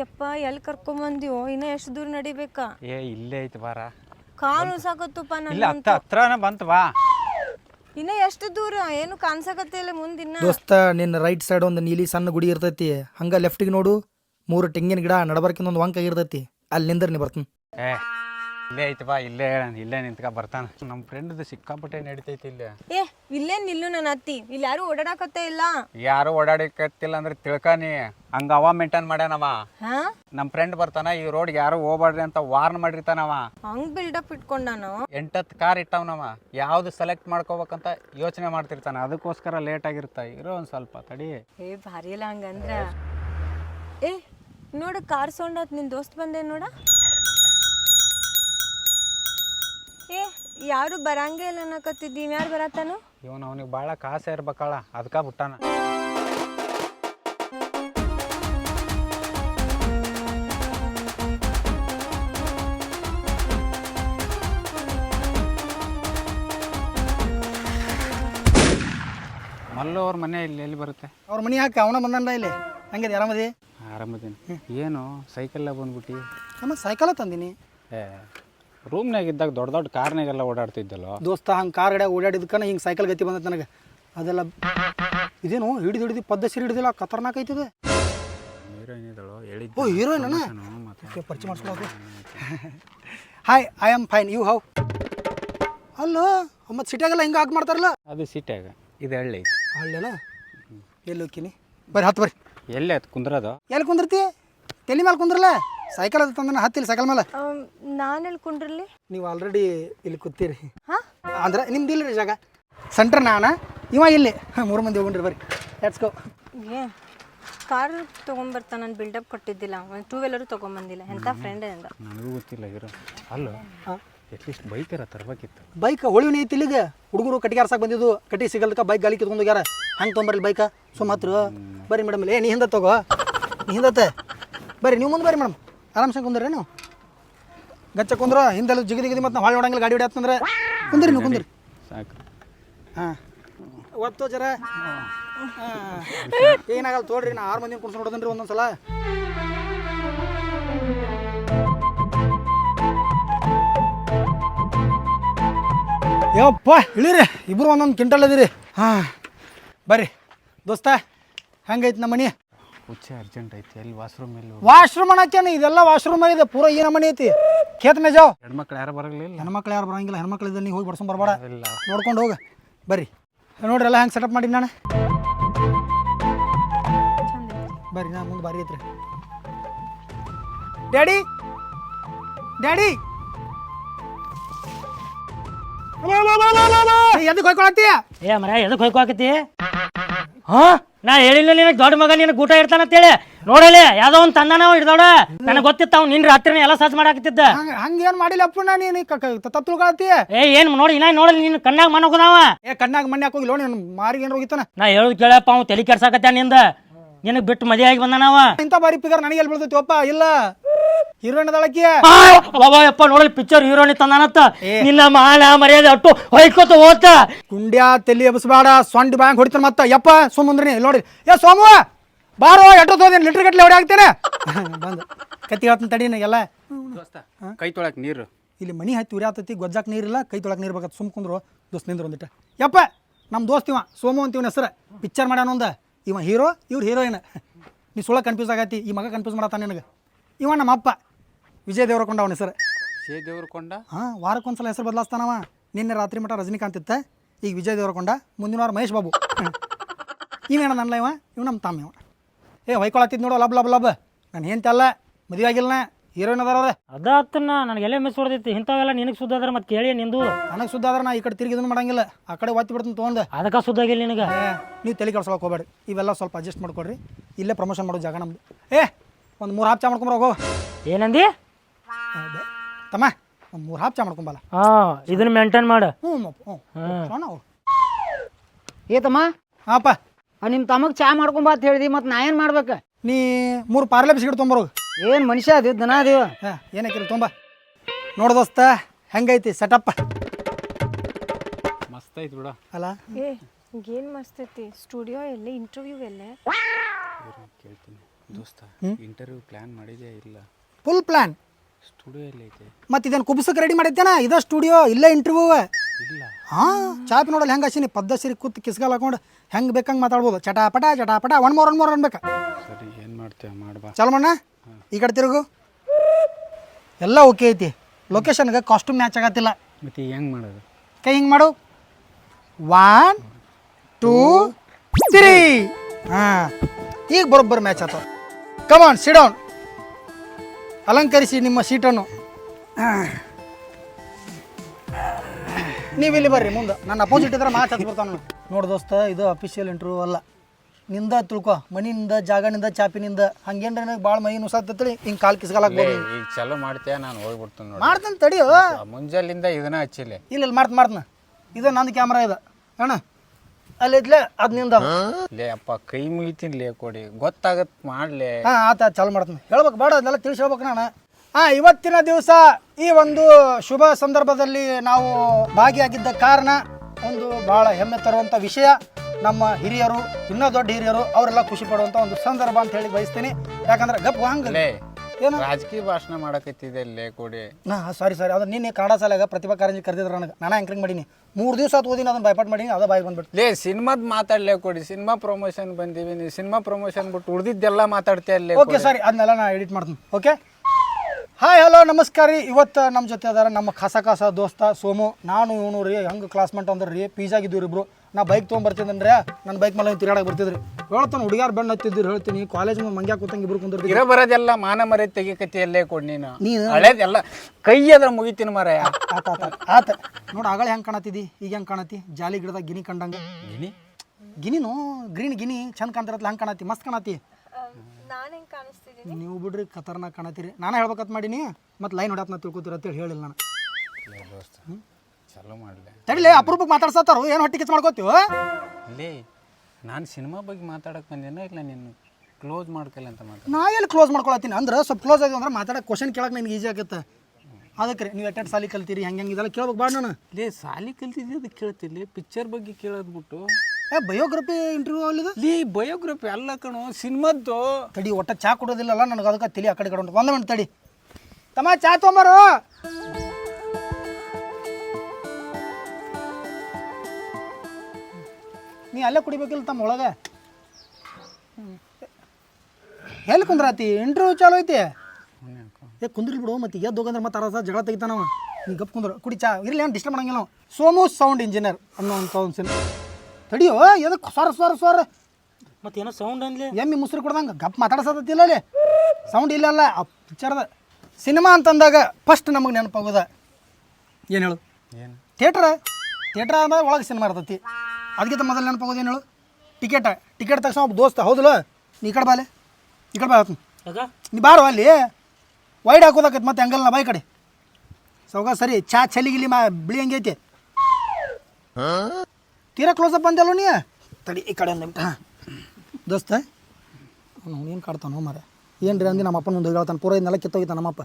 ಯಪ್ಪ ಎಲ್ಲಿ ಕರ್ಕೊಂಬಂದಿವೋ ಇನ್ನ ಎಷ್ಟು ದೂರ ನಡಿಬೇಕಾ? ಏ ಇಲ್ಲೇ ಐತಿ ಬಾರ. ಕಾಲು ಸಾಕತ್ತಪ್ಪ ಇಲ್ಲ ನನ್ನ ಹತ್ತ ಹತ್ರನ ಬಂತ ಬಾ. ಇನ್ನ ಎಷ್ಟು ದೂರ? ಏನು ಕಾಣ್ಸಕತ್ತಿಲ್ಲ ಮುಂದಿನ ದೋಸ್ತ ನಿನ್ನ ರೈಟ್ ಸೈಡ್ ಒಂದು ನೀಲಿ ಸಣ್ಣ ಗುಡಿ ಇರ್ತೈತಿ. ಹಂಗ ಲೆಫ್ಟಿಗೆ ನೋಡು. ಮೂರು ತೆಂಗಿನ ಗಿಡ ನಡಬರ್ಕಿಂದ ಒಂದು ವಂಕ ಇರ್ತೈತಿ. ಅಲ್ಲಿ ನಿಂದ್ರ ನೀ ಬರ್ತೀನಿ. ಏ ಇಲ್ಲೇ ಐತಿ ಬಾ ಇಲ್ಲೇ ಇಲ್ಲೇ ನಿಂತ್ಕ ಬರ್ತಾನ. ನಮ್ಮ ಫ್ರೆಂಡ್ದು ಸಿಕ್ಕಾಪಟ್ಟೆ ನಡಿತೈತಿ ಇಲ್ಲ. ಏ ಇಲ್ಲೇ ನಿಲ್ಲು ನನ್ನ ಅತ್ತಿ. ಇಲ್ಲಿ ಯಾರು ಓಡಾಡಕತ್ತೆ ಇಲ್ಲ. ಯಾರು ಓಡಾಡಿಕತ್ತಿಲ್ಲ ಅಂದ್ರೆ ತಿಳ್ಕಾನಿ ಹಂಗ ಅವ ಮೇಂಟೈನ್ ಮಾಡ್ಯಾನವ. ಹಾ? ನಮ್ಮ ಫ್ರೆಂಡ್ ಬರ್ತಾನ ಈ ರೋಡ್ ಯಾರು ಹೋಗ್ಬಾರ್ರಿ ಅಂತ ವಾರ್ನ್ ಮಾಡಿರ್ತಾನವ. ಹಂಗ್ ಬಿಲ್ಡಪ್ ಇಟ್ಕೊಂಡಾನು? ಎಂಟತ್ತು ಕಾರ್ ಇಟ್ಟವನವ. ಯಾವ್ದು ಸೆಲೆಕ್ಟ್ ಮಾಡ್ಕೋಬೇಕಂತ ಯೋಚನೆ ಮಾಡ್ತಿರ್ತಾನ. ಅದಕ್ಕೋಸ್ಕರ ಲೇಟ್ ಆಗಿರ್ತ ಇರೋ ಒಂದ್ ಸ್ವಲ್ಪ ತಡಿ. ಏ ಭಾರಿ ಇಲ್ಲ ಹಂಗಂದ್ರ. ಏ ನೋಡು ಕಾರ್ ಸೌಂಡ್ ಆತ್ ನಿನ್ ದೋಸ್ತ್ ಬಂದೇನ್ ನೋಡ. ಯಾರು ಬರಂಗೇ ಇಲ್ಲ ಅನ್ನಕತ್ತಿದ್ದೀವಿ ಯಾರು ಬರತ್ತಾನು? ಇವನು ಅವನಿಗೆ ಭಾಳ ಕಾಸೆ ಇರ್ಬೇಕಳ ಅದಕ್ಕೆ ಬಿಟ್ಟಾನ. ಮಲ್ಲು ಅವ್ರ ಮನೆ ಇಲ್ಲಿ ಎಲ್ಲಿ ಬರುತ್ತೆ? ಅವ್ರ ಮನೆ ಹಾಕಿ ಅವನ ಬಂದಲ್ಲ ಇಲ್ಲಿ. ಹಂಗಿದೆ ಆರಾಮದಿ? ಆರಾಮದೀನಿ. ಏನು ಸೈಕಲ್ ಬಂದ್ಬಿಟ್ಟು? ನಮ್ಮ ಸೈಕಲ ತಂದಿನಿ. ಏ ರೂಮ್ನಾಗ ಇದ್ದಾಗ ದೊಡ್ಡ ದೊಡ್ಡ ಕಾರ್ನಾಗೆಲ್ಲ ಓಡಾಡ್ತಿದ್ದಲ್ಲೋ? ದೋಸ್ತ ಹಂಗೆ ಕಾರ್ ಗಡೆ ಓಡಾಡಿದ್ಕನ ಹಿಂಗೆ ಸೈಕಲ್ ಗತಿ ಬಂದ ನನಗೆ. ಅದೆಲ್ಲ ಇದೇನು ಹಿಡಿದು ಹಿಡಿದು ಪದ್ಧತಿ ಹಿಡಿದಿಲ್ಲ ಖತರ್ನಾಕ್ ಐತಿದೆ ಹೀರೋಯಿನ್ ಇದ್ದಳು ಓ ಹೀರೋಯಿನ್ ಅಣ್ಣ? ಪರಿಚಯ ಮಾಡಿಸ್ಕೊಳ್ಳೋದು hi I am fine you how ಅಲ್ಲೋ ಮತ್ತು ಸಿಟಿಯಾಗೆಲ್ಲ ಹಿಂಗೆ ಹಾಕಿ ಮಾಡ್ತಾರಲ್ಲ? ಅದು ಸಿಟ್ಯಾಗ ಇದು ಹಳ್ಳಿ. ಹಳ್ಳಿನ? ಎಲ್ಲಿ ಹೋಗ್ತೀನಿ? ಬರ್ರಿ ಹತ್ತು ಬರ್ರಿ. ಎಲ್ಲಿ ಅದು ಕುಂದ್ರದು? ಎಲ್ಲಿ ಕುಂದಿರ್ತಿ? ತಲೆ ಮೇಲೆ ಕುಂದ್ರಲ್ಲ ಸೈಕಲ್ ಅದು ತಂದ್ರೆ ಹತ್ತಿಲ್ಲ ಸೈಕಲ್ ಮೇಲೆ? ನಾನು ಎಲ್ಲಿ ಕುಂಡ್ರಲ್ಲಿ? ನೀವು ಆಲ್ರೆಡಿ ಇಲ್ಲಿ ಕೂತೀರಿ. ಹಾ? ಅಂದ್ರೆ ನಿಮ್ದು ಇಲ್ಲ ರೀ ಜಾಗ? ಸೆಂಟ್ರ್ ನಾನ? ಇವ ಇಲ್ಲಿ. ಮೂರು ಮಂದಿ ಹೋಗ್ರಿ ಬರ್ರಿ. ಲೆಟ್ಸ್ ಗೋ ಏ ಕಾರ್ ತೊಗೊಂಬರ್ತಾ ನಾನು ಬಿಲ್ಡಪ್ ಕೊಟ್ಟಿದ್ದಿಲ್ಲ. ಒಂದು ಟೂ ವೀಲರು ತೊಗೊಂಬಂದಿಲ್ಲ. ಎಂಥ ಫ್ರೆಂಡ್ ಅಂದ ನನಗೂ ಗೊತ್ತಿಲ್ಲ ಇರೋ ಅಲ್ಲ ಅಟ್ಲೀಸ್ಟ್ ಬೈಕರ ತರಬೇಕಿತ್ತು? ಬೈಕ್ ಹೊಳಿವಿನ ಐತಿ ಇಲ್ಲಿಗೆ. ಹುಡುಗರು ಕಟ್ಟಿಗೆ ಆರ್ಸಕ್ಕೆ ಬಂದಿದ್ದು. ಕಟ್ಟಿಗೆ ಸಿಗಲ್ದಕ್ಕ ಬೈಕ್ ಗಾಲಿ ಕಿತ್ಕೊಂಡು ಹೋಗ್ಯಾರ. ಹಂಗೆ ತೊಗೊಂಬರ್ಲಿ ಬೈಕ ಸೊ ಮಾತ್ರ ಬರ್ರಿ ಮೇಡಮ್ ಏ ನೀ ಹಿಂದೆ ತಗೋ. ನೀ ಹಿಂದತ್ತೆ. ಬರ್ರಿ ನೀವು ಮುಂದೆ ಬರ್ರಿ ಮೇಡಮ್ ಆರಾಮ್ಸೆ ಕುಂದ್ರಿ ನೀವು. ಗಚ್ಚ ಕುಂದ್ರ ಹಿಂದೆಲ್ಲ ಜಿಗಿದಿ ಗಿದಿ ಮತ್ತೆ ಹಾಳೆ ಹೊಡಂಗಿಲ್ಲ ಗಾಡಿ ಹೊಡ್ಯಾತಂದ್ರೆ ಕುಂದ್ರಿ ನೀವು ಕುಂದ್ರಿ. ಸಾಕು. ಹಾಂ. ಒತ್ತು ಜರ. ಏನಾಗಲ್ಲ ತೋಡ್ರಿ ನಾ ಆರು ಮಂದಿ ಕುಡ್ಸ್ ನೋಡೋದನ್ರಿ ಒಂದೊಂದು ಸಲ ಯಪ್ಪ ಇಳಿರಿ ಇಬ್ರು ಒಂದೊಂದು ಕ್ವಿಂಟಲ್ ಇದೀರಿ ಹಾಂ. ಬರ್ರಿ. ದೋಸ್ತ ಹೆಂಗೈತೆ ನಮ್ಮ ಮನಿ ಹುಚ್ಚೆ ಅರ್ಜೆಂಟ್ ಐತಿ ಎಲ್ಲಿ ವಾಶ್ರೂಮ್ ಇಲ್ಲಿ ವಾಶ್ರೂಮ್ ಅನ್ನಕ್ಕೇನು ಇದೆಲ್ಲ ವಾಶ್ರೂಮ್ ಇದೆ ಪೂರ ಈ ಮನೆ ಐತಿ. ಖೇತ್ ಮೇಜಾವ್ ಹೆಣ್ಮಕ್ಳು ಯಾರು ಬರಂಗಿಲ್ಲ ಹೆಣ್ಮಕ್ಳು ಯಾರು ಬರಂಗಿಲ್ಲ ಹೆಣ್ಮಕ್ಳು ಇದ್ದಲ್ಲಿ ನೀವು ಹೋಗಿ ಬಡ್ಸ್ಕೊಂಡ್ ಬರಬೇಡ. ಇಲ್ಲ. ನೋಡ್ಕೊಂಡು ಹೋಗ. ಬರ್ರಿ. ನೋಡ್ರಿ ಎಲ್ಲ ಹೆಂಗೆ ಸೆಟಪ್ ಮಾಡಿ ನಾನು? ಬರ್ರಿ ನಾ ಮುಂದೆ ಬಾರಿ ಐತ್ರಿ ಡ್ಯಾಡಿ ಡ್ಯಾಡಿ ಎದಕ್ಕೆ ಹೋಯ್ಕೊಳತ್ತೀಯ? ಏ ಮರ ಎದಕ್ಕೆ ಹೋಯ್ಕೋಕತಿ ಹಾ? ನಾ ಹೇಳಿಲ್ಲ ನಿನಗೆ ದೊಡ್ಡ ಮಗ ನಿನಗೆ ಊಟ ಇರ್ತಾನಂತೇಳಿ ನೋಡಲಿ ಯಾವ್ದೋ ಒಂದು ತಂದಾನ ಹಿಡ್ದೋಡ ನನಗೆ ಗೊತ್ತಿತ್ತ ಅವ್ನು ನಿನ್ನ ರಾತ್ರಿನ ಎಲ್ಲ ಸರ್ಚ್ ಮಾಡಾಕತ್ತಿದ್ದ. ಹಂಗ ಹಂಗೇನ್ ಮಾಡಿಲ್ಲ ಅಪ್ಪಣ್ಣ ನೀನು ತಿಳ್ಕೊಳತ್ತೀಯ ಏ ಏನು ನೋಡಿ ಇನ್ನ ನೋಡಲಿ ನಿನ್ನ ಕಣ್ಣಾಗ ಮನ ಹೋಗದಾವ ಏ ಕಣ್ಣಾಗ ಮಣ್ಣೆ ಹೋಗಿ ನೋಡಿ ಮಾರಿ ಮಾರಿಗೆ ಏನ್ ಹೋಗಿತ್ತಾನ? ನಾ ಹೇಳುದು ಕೇಳಪ್ಪ ಅವ್ನು ತಲೆ ಕೆಡ್ಸಾಕತ್ತ ನಿಂದ. ನಿನಗೆ ಬಿಟ್ಟು ಮದುವೆ ಆಗಿ ಬಂದಾನವ ಇಂಥ ಬಾರಿ ಪಿಗರ್ ನನಗೆ ಎಲ್ಲಿ ಬಿಡ್ತೈತಿ ಒಪ್ಪ? ಇಲ್ಲ. ಹೀರೋಯಿನ್ ಅದಳಕ್ಕಿಯ ಬಾಬಾ ಯಪ್ಪ ನೋಡಲಿ ಪಿಕ್ಚರ್ ಹೀರೋನಿ ತಂದಾನತ್ತ ನಿನ್ನ ಮಾನ ಮರ್ಯಾದೆ ಅಟ್ಟು ಹೊಯ್ಕೋತ ಹೋತ. ಕುಂಡ್ಯಾ ತಲಿ ಎಬ್ಸ್ಬೇಡ ಸೊಂಡ್ ಬ್ಯಾಂಕ್ ಹೊಡಿತಾನ ಮತ್ತ. ಯಪ್ಪ ಸುಮ್ಮಂದ್ರಿ ನೋಡಿ. ಏ ಸೋಮು! ಬಾರೋ ಎಟ್ಟು ತೋದೇನು ಲೀಟರ್ ಗಟ್ಲೆ ಹೊಡಿ ಹಾಕ್ತೇನೆ. ಬಂದು. ಕತ್ತಿ ಹೇಳ್ತಾನೆ ತಡಿ ಎಲ್ಲ ದೋಸ್ತ ಕೈ ತೊಳಕ್ ನೀರು. ಇಲ್ಲಿ ಮನಿ ಹತ್ತಿ ಉರಿಯಾತತಿ ಗೊಜ್ಜಾಕ್ ನೀರಿಲ್ಲ ಕೈ ತೊಳಕ್ ನೀರು ಬೇಕತ್. ಸುಮ್ ಕುಂದ್ರು ದೋಸ್ತ್ ನಿಂದ್ರು ಒಂದಿಟ್ಟ. ಯಪ್ಪ ನಮ್ಮ ದೋಸ್ತ್ ಇವ ಸೋಮು ಅಂತ ಇವನ ಹೆಸರು. ಪಿಕ್ಚರ್ ಮಾಡ್ಯಾನ ಒಂದ. ಇವ ಹೀರೋ ಇವ್ರು ಹೀರೋಯಿನ್ ನೀ ಸುಳ್ಳ ಕನ್ಫ್ಯೂಸ್ ಆಗತಿ ಈ ಮಗ ಕನ್ಫ್ಯೂಸ್ ಮಾಡತ್ತಾನ ನಿನಗೆ. ಇವ ನಮ್ಮ ಅಪ್ಪ ವಿಜಯ್ ದೇವರಕೊಂಡ ಅವನ ಹೆಸರು. ವಿಜಯ್ ದೇವ್ರ ಕೊಂಡ ಹಾಂ ವಾರಕ್ಕೊಂದ್ಸಲ ಹೆಸರು ಬದಲಾಸ್ತಾನವ ನಿನ್ನೆ ರಾತ್ರಿ ಮಠ ರಜನಿಕಾಂತ್ ಇತ್ತ. ಈಗ ವಿಜಯ್ ದೇವರಕೊಂಡ ಮುಂದಿನ ವಾರ ಮಹೇಶ್ ಬಾಬು. ಇವೇನ ನನ್ನ ಇವ? ಇವ್ ನಮ್ಮ ತಮ್ಮ ಇವ. ಏ ಹೊಯ್ಕೊಳತ್ತಿದ್ ನೋಡು ಲಬ್ ಲಬ್ ಲಬ್. ನಾನು ಏನ್ ಅಲ್ಲ ಮದುವೆ ಆಗಿಲ್ಲ ಹೀರೋಯಿನ್ ಅದಾರ ಅದಾತನ ಅದ ನನಗೆ ಎಲ್ಲೇ ಮಿಸ್ ಹೊಡೆದೈತಿ. ಇಂಥವೆಲ್ಲ ನಿನಗೆ ಸುದ್ದ ಆದ್ರೆ ಮತ್ತೆ ಕೇಳಿ ನಿಂದು. ನನಗೆ ಸುದ್ದ ಆದ್ರೆ ನಾ ಈ ಕಡೆ ತಿರುಗಿ ಇದನ್ನು ಮಾಡಂಗಿಲ್ಲ. ಆ ಕಡೆ ಒತ್ತಿ ಬಿಡ್ತೀನಿ ತೊಗೊಂಡು. ಅದಕ್ಕೆ ಸುದ್ದ ಆಗಿಲ್ಲ ನಿನಗೆ? ನೀವು ತಲೆ ಕೆಡ್ಸೋಕೆ ಹೋಗ್ಬೇಡಿ ಇವೆಲ್ಲ ಸ್ವಲ್ಪ ಅಡ್ಜಸ್ಟ್ ಮಾಡ್ಕೊಡ್ರಿ. ಇಲ್ಲೇ ಪ್ರಮೋಷನ್ ಮಾಡೋ ಜಾಗ ನಮ್ದು. ಏ ಒಂದು ಮೂರು ಹಾಪ್ ಚಾ ಮಾಡ್ಕೊಂಬರ ಹೋಗೋ. ಏನಂದಿ? ತಮ್ಮ ಒಂದು ಮೂರು ಹಾಪ್ ಚಾ ಮಾಡ್ಕೊಂಬಲ್ಲ. ಹಾ ಇದನ್ನ ಮೇಂಟೈನ್ ಮಾಡು. ಹ್ಞೂ ಮಪ್ಪ, ಹ್ಞೂ. ಏ ತಮ್ಮ. ಹಾಪ ನಿಮ್ಮ ತಮಗೆ ಚಾ ಮಾಡ್ಕೊಂಬ ಅಂತ ಹೇಳಿದಿ ಮತ್ತೆ ನಾ ಏನು ಮಾಡ್ಬೇಕು? ನೀ ಮೂರು ಪಾರ್ಲೆ ಬಿಸ್ಕಿಟ್ ತೊಂಬರೋಗು ಏನು ಮನುಷ್ಯ ಅದು ದನ ಅದೀವ ಹಾಂ ಏನಕ್ಕಿಲ್ಲ ತುಂಬ ನೋಡು ದೋಸ್ತ ಹೆಂಗೈತಿ ಸೆಟಪ್ ಮಸ್ತ್ ಐತಿ ಬಿಡ. ಅಲ್ಲ? ಏ ಏನು ಮಸ್ತ್ ಐತಿ? ಸ್ಟುಡಿಯೋ ಎಲ್ಲೇ ಇಂಟರ್ವ್ಯೂ ಎಲ್ಲ? ಕೇಳ್ತೀನಿ. ದೋಸ್ತ ಇಂಟರ್ವ್ಯೂ ಪ್ಲಾನ್ ಮಾಡಿದ್ಯಾ ಇಲ್ಲ? ಫುಲ್ ಪ್ಲ್ಯಾನ್ ಸ್ಟುಡಿಯೋ ಐತೆ? ಮತ್ತು ಇದನ್ನು ಕುಬ್ಸಕ್ಕೆ ರೆಡಿ ಮಾಡಿದ್ದೇನ ಇದ ಸ್ಟುಡಿಯೋ ಇಲ್ಲೇ ಇಂಟರ್ವ್ಯೂ ಇಲ್ಲ. ಹಾಂ ಚಾಪಿ ನೋಡಲ್ಲ ಹೆಂಗೆ ಹಸಿನಿ ಪದ್ದಸಿರಿ ಕೂತ್ ಕಿಸ್ಗಾಲ್ ಹಾಕೊಂಡು ಹೆಂಗೆ ಬೇಕಂಗೆ ಮಾತಾಡ್ಬೋದು. ಚಟಾಪಟ ಚಟಾಪಟ ಒನ್ ಮೋರ್ ಒನ್ ಮೋರ್ ಅನ್ಬೇಕು. ಸರಿ ಏನು ಮಾಡ್ತೀಯ? ಮಾಡ್ಬಾ ಚಲ್ ಮಣ್ಣ ಈ ಕಡೆ ತಿರುಗು. ಎಲ್ಲ ಓಕೆ ಐತಿ. ಲೊಕೇಶನ್ಗೆ ಕಾಸ್ಟ್ಯೂಮ್ ಮ್ಯಾಚ್ ಆಗತ್ತಿಲ್ಲ. ಮತ್ತೆ ಹೆಂಗೆ ಮಾಡೋದು? ಕೈ ಹಿಂಗೆ ಮಾಡು. ಒನ್ ಟೂ ತ್ರೀ ಹಾಂ ಈಗ ಬರೋಬ್ಬರು ಮ್ಯಾಚ್ ಆತ. ಕಮಾನ್ ಸಿಡೌನ್ ಅಲಂಕರಿಸಿ ನಿಮ್ಮ ಸೀಟನ್ನು ನೀವು ಇಲ್ಲಿ ಬರ್ರಿ ಮುಂದೆ. ನನ್ನ ಅಪೋಸಿಟ್ ಇದ್ರೆ ಮಾತು ಹತ್ತು ಬರ್ತಾನೆ ನೋಡು. ದೋಸ್ತ ಇದು ಅಫಿಷಿಯಲ್ ಇಂಟರ್ವ್ಯೂ ಅಲ್ಲ. ನಿಂದ ತಿಳ್ಕೊ ಮನಿಯಿಂದ ಜಾಗನಿಂದ ಚಾಪಿನಿಂದ. ಹಂಗೇನ್ರ ನನಗೆ ಭಾಳ ಮೈ ನುಸಾತಳಿ ಹಿಂಗೆ ಕಾಲು ಕಿಸ್ಗಾಲಾಗ್ಬೋದು ಈಗ ಚಲೋ ಮಾಡ್ತೀಯ ನಾನು ಹೋಗ್ಬಿಡ್ತೀನಿ ನೋಡಿ. ಮಾಡ್ತಾನೆ ತಡಿಯೋ. ಮುಂಜಾಲಿಂದ ಇದನ್ನ ಹಚ್ಚಿಲ್ಲ ಇಲ್ಲ ಇಲ್ಲ ಮಾಡ್ತು ಮಾಡ್ತಾನ ಇದು ನಂದು ಕ್ಯಾಮ್ರಾ ಇದೆ. ಅಣ್ಣ. ಅಲ್ಲಿ ಅದ್ನಿಂದ ಲೇ ಅಪ್ಪ ಕೈ ಮುಗಿತೀನಿ ಲೇ ಕೊಡಿ. ಗೊತ್ತಾಗತ್ ಮಾಡ್ಲೆ. ಹಾಂ ಆತ ಚಾಲು ಮಾಡ್ತೀನಿ. ಹೇಳ್ಬೇಕು ಬೇಡ ಅದೆಲ್ಲ ತಿಳಿಸಿ ಹೇಳ್ಬೇಕು ನಾನು. ಹಾ ಇವತ್ತಿನ ದಿವಸ ಈ ಒಂದು ಶುಭ ಸಂದರ್ಭದಲ್ಲಿ ನಾವು ಭಾಗಿಯಾಗಿದ್ದ ಕಾರಣ ಒಂದು ಬಹಳ ಹೆಮ್ಮೆ ತರುವಂಥ ವಿಷಯ. ನಮ್ಮ ಹಿರಿಯರು ಇನ್ನೂ ದೊಡ್ಡ ಹಿರಿಯರು ಅವರೆಲ್ಲ ಖುಷಿ ಪಡುವಂಥ ಒಂದು ಸಂದರ್ಭ ಅಂತ ಹೇಳಿ ಬಯಸ್ತೀನಿ. ಯಾಕಂದ್ರೆ ಗಪ್ ಹಂಗೆ. ಲೇ ಏನು? ರಾಜಕೀಯ ಭಾಷಣ ಮಾಡಕತ್ತಿದೆ ಲೇ ಕೊಡಿ. ನಾ ಸಾರಿ ಸಾರಿ ಅದು ನಿನ್ನೆ ಕನ್ನಡ ಸಾಲಾಗ ಪ್ರತಿಭಾ ಕಾರಂಜಿ ಕರೆದಿದ್ರು ನನಗೆ. ನಾನು ಆ್ಯಂಕರಿಂಗ್ ಮಾಡೀನಿ. ಮೂರು ದಿವಸ ಆತು ಓದಿನ ಅದನ್ನ ಬೈಪಾಟ್ ಮಾಡೀನಿ ಅದ ಬಾಯಿಗೆ ಬಂದ್ಬಿಟ್ಟು ಲೇ ಸಿನಿಮಾದ್ ಮಾತಾಡ್ಲೇ ಕೊಡಿ. ಸಿನಿಮಾ ಪ್ರಮೋಷನ್ ಬಂದಿವಿ ನೀವು ಸಿನಿಮಾ ಪ್ರಮೋಷನ್ ಬಿಟ್ಟು ಉಳ್ದಿದ್ದೆಲ್ಲ ಮಾತಾಡ್ತೀಯ ಅಲ್ಲೇ ಓಕೆ ಸರಿ ಅದನ್ನೆಲ್ಲ ನಾ ಎಡಿಟ್ ಮಾಡ್ತೀನಿ. ಓಕೆ ಹಾಯ್ ಹಲೋ ನಮಸ್ಕಾರ ರೀ. ಇವತ್ತು ನಮ್ಮ ಜೊತೆ ಅದಾರ ನಮ್ಮ ಕಸ ಖಾಸ ದೋಸ್ತ ಸೋಮು. ನಾನು ಇವನು ರೀ ಹಂಗೆ ಕ್ಲಾಸ್ಮೇಟ್ ಅಂದ್ರೆ ರೀ ಪೀಜಾಗಿದ್ದೀವಿ ಇಬ್ರು. ನಾ ಬೈಕ್ ತೊಗೊಂಬರ್ತಿದ್ದೀನಿ ನನ್ನ ಬೈಕ್ ಮೇಲೆ ತಿರುಗಾಡಕ್ಕೆ ಬರ್ತಿದ್ರಿ ಹೇಳ್ತಾನೆ ಹುಡುಗಾರ ಬೆಣ್ಣ ಹತ್ತಿದ್ದೀರಿ ಹೇಳ್ತೀನಿ. ಕಾಲೇಜ್ ಮೇಲೆ ಮಂಗ್ಯಾಕ ಕೂತಂಗೆ ಇಬ್ರು ಕುಂದಿರ್ತೀವಿ ಇರೋ ಬರೋದೆಲ್ಲ ಮಾನ ಮರ್ಯಾದೆ ತೆಗಿಕತಿ ಅಲ್ಲೇ ಕೊಡಿ ನೀನು. ನೀನು? ಹಳೇದೆಲ್ಲ ಕೈ ಅದ್ರ ಮುಗಿತೀನಿ ಮರ ಆತ ಆತ ಆತ ನೋಡಿ ಆಗಳ ಹೆಂಗೆ ಕಾಣತಿದಿ ಈಗ ಹೆಂಗೆ ಕಾಣತಿ ಜಾಲಿ ಗಿಡದ ಗಿನಿ ಕಂಡಂಗೆ. ಗಿನಿ? ಗಿನಿನು ಗ್ರೀನ್ ಗಿನಿ ಚಂದ ಕಾಣ್ತಿರತ್ಲ ಹಂಗೆ ಕಾಣತಿ ಮಸ್ತ್ ಕಾಣತಿ ಕಾಣಿಸ್ತಿದ್ದೀನಿ ನೀವು ಬಿಡ್ರಿ ಖತರ್ನಾಕ್ ಕಾಣತ್ತೀರಿ. ನಾನೇ ಹೇಳ್ಬೇಕಂತ ಮಾಡೀನಿ. ಮತ್ತು ಲೈನ್ ಹೊಡ್ಯಾತ್ನ ತಿಳ್ಕೊತೀರ ಅಂತೇಳಿ ಹೇಳಿಲ್ಲ ನಾನು. ಲೇ ದೋಸ್ತ ಚಲೋ ಮಾಡ್ಲೆ. ತಡಿಲೇ ಅಪರೂಪಕ್ಕೆ ಮಾತಾಡ್ಸತ್ತಾರು? ಏನು ಹೊಟ್ಟೆ ಕಿಚ್ಚು ಮಾಡ್ಕೋತೀವ ಲೇ ನಾನು ಸಿನಿಮಾ ಬಗ್ಗೆ ಮಾತಾಡಕ್ ಬಂದೇನ ಇಲ್ಲ ನೀನು? ಕ್ಲೋಸ್ ಮಾಡ್ಕಲ್ಲ ಅಂತ ಮಾತಾಡ ನಾ ಎಲ್ಲಿ ಕ್ಲೋಸ್ ಮಾಡ್ಕೊಳತ್ತೀನಿ? ಅಂದ್ರೆ ಸ್ವಲ್ಪ ಕ್ಲೋಸ್ ಆಗಿ ಅಂದ್ರೆ ಮಾತಾಡಕ್ಕೆ ಕ್ವಶನ್ ಕೇಳಕ್ಕೆ ನನಗೆ ಈಸಿ ಆಗುತ್ತೆ. ಅದಕ್ಕೆ ರೀ ನೀವು ಎಟ್ಟೆಟ್ ಸಾಲಿ ಕಲ್ತೀರಿ ಹೆಂಗೆ ಹೆಂಗೆ ಇದೆಲ್ಲ ಕೇಳ್ಬೇಕು ಬಾ ನಾನು. ಲೇ ಸಾಲಿ ಕಲ್ತಿದ್ದೆ ಅದಕ್ಕೆ ಕೇಳ್ತಿಲ್ಲ ಪಿಕ್ಚರ್ ಬಗ್ಗೆ ಕೇಳೋದ್ ಬಿಟ್ಟು ಏ ಬಯೋಗ್ರಫಿ ಇಂಟರ್ವ್ಯೂ ಅಲ್ಲಿ ಲೀ ಬಯೋಗ್ರಫಿ ಅಲ್ಲ ಕಣು ಸಿನಿಮಾದ್ದು. ತಡಿ ಒಟ್ಟ ಚಾ ಕೊಡೋದಿಲ್ಲಲ್ಲ ನನಗೆ ಅದಕ್ಕೆ ತಲೆ ಆ ಕಡೆ ಕಡೆ ಉಂಟು ಒಂದು ಮಿನಿಟ್ ತಡಿ. ತಮ್ಮ ಚಾ ತೊಂಬರು ನೀ ಅಲ್ಲೇ ಕುಡಿಬೇಕಿಲ್ಲ ತಮ್ಮ ಒಳಗೆ? ಎಲ್ಲಿ ಕುಂದ್ರಾತಿ? ಇಂಟರ್ವ್ಯೂ ಚಾಲು ಐತಿ? ಏ ಕುಂದ್ರಿ ಬಿಡು ಮತ್ತೆ ಎದ್ದು ಹೋಗಂದ್ರೆ ಮತ್ತೆ ಅರಸ ಜಗಳ ತೆಗಿತಾನವ ನೀ ಗಪ್ ಕುಂದ್ರ ಕುಡಿ ಚಾ. ಇರಲಿ ಏನು ಡಿಸ್ಟರ್ಬ್ ಮಾಡಂಗಿಲ್ಲ ಸೋಮು ಸೌಂಡ್ ಇಂಜಿನಿಯರ್ ಅನ್ನೋ ಅಂತ ಒಂದು ಸಿನ್ ತಡಿಯೋ ಎದಕ್ಕೆ ಸ್ವರ ಸ್ವರ ಸ್ವರ? ಮತ್ತೇನೋ ಏನೋ ಸೌಂಡ್ ಅನ್ಲಿ ಎಮ್ಮಿ ಮುಸ್ರು ಕೊಡ್ದಂಗೆ ಗಪ್ ಮಾತಾಡ್ಸತ್ತಿಲ್ಲ ಅಲ್ಲಿ. ಸೌಂಡ್ ಇಲ್ಲ ಅಲ್ಲ ಆ ಪಿಕ್ಚರ್ದ ಸಿನಿಮಾ ಅಂತಂದಾಗ ಫಸ್ಟ್ ನಮಗೆ ನೆನಪಾಗೋದ. ಏನು ಹೇಳು? ಏನು? ಥಿಯೇಟ್ರ ಥಿಯೇಟ್ರ್ ಅಂದ್ರೆ ಒಳಗೆ ಸಿನಿಮಾ ಇರ್ತೈತಿ. ಅದಕ್ಕಿಂತ ಮೊದಲು ನೆನಪಾಗೋದು ಏನು ಹೇಳು? ಟಿಕೆಟ್ ಟಿಕೆಟ್ ತಕ್ಷಣ ಒಬ್ಬ ದೋಸ್ತ ಹೌದಲ್ಲ? ನೀ ಈ ಕಡೆ ಬಾಲೆ ಈ ಕಡೆ ಬಾ ಆತ್ನ. ನೀ ಬಾರೋ ಅಲ್ಲಿ. ವೈಡ್ ಹಾಕೋದಾಕೈತಿ ಮತ್ತೆ ಹಂಗಲ್ಲ ನಾ ಬೈ ಕಡೆ. ಸೌಗ ಸರಿ ಚಾ ಚಲಿಗಿಲಿ ಮಾ ಬಿಳಿ ಹಂಗೈತಿ ತೀರಾ ಕ್ಲೋಸಪ್ ಬಂದಲ್ಲ ನೀ? ತಡಿ ಈ ಕಡೆ ಒಂದು ಹಾಂ. ದೋಸ್ತ ಅವ್ನು ಏನು ಕಾಡ್ತಾನೋ ಮರ ಏನು ರೀ ಅಂದು ನಮ್ಮ ಅಪ್ಪನ ಒಂದು ಹೇಳ್ತಾನೆ ಪೂರ ಇದನ್ನೆಲ್ಲ ನಮ್ಮ ನಮ್ಮಪ್ಪ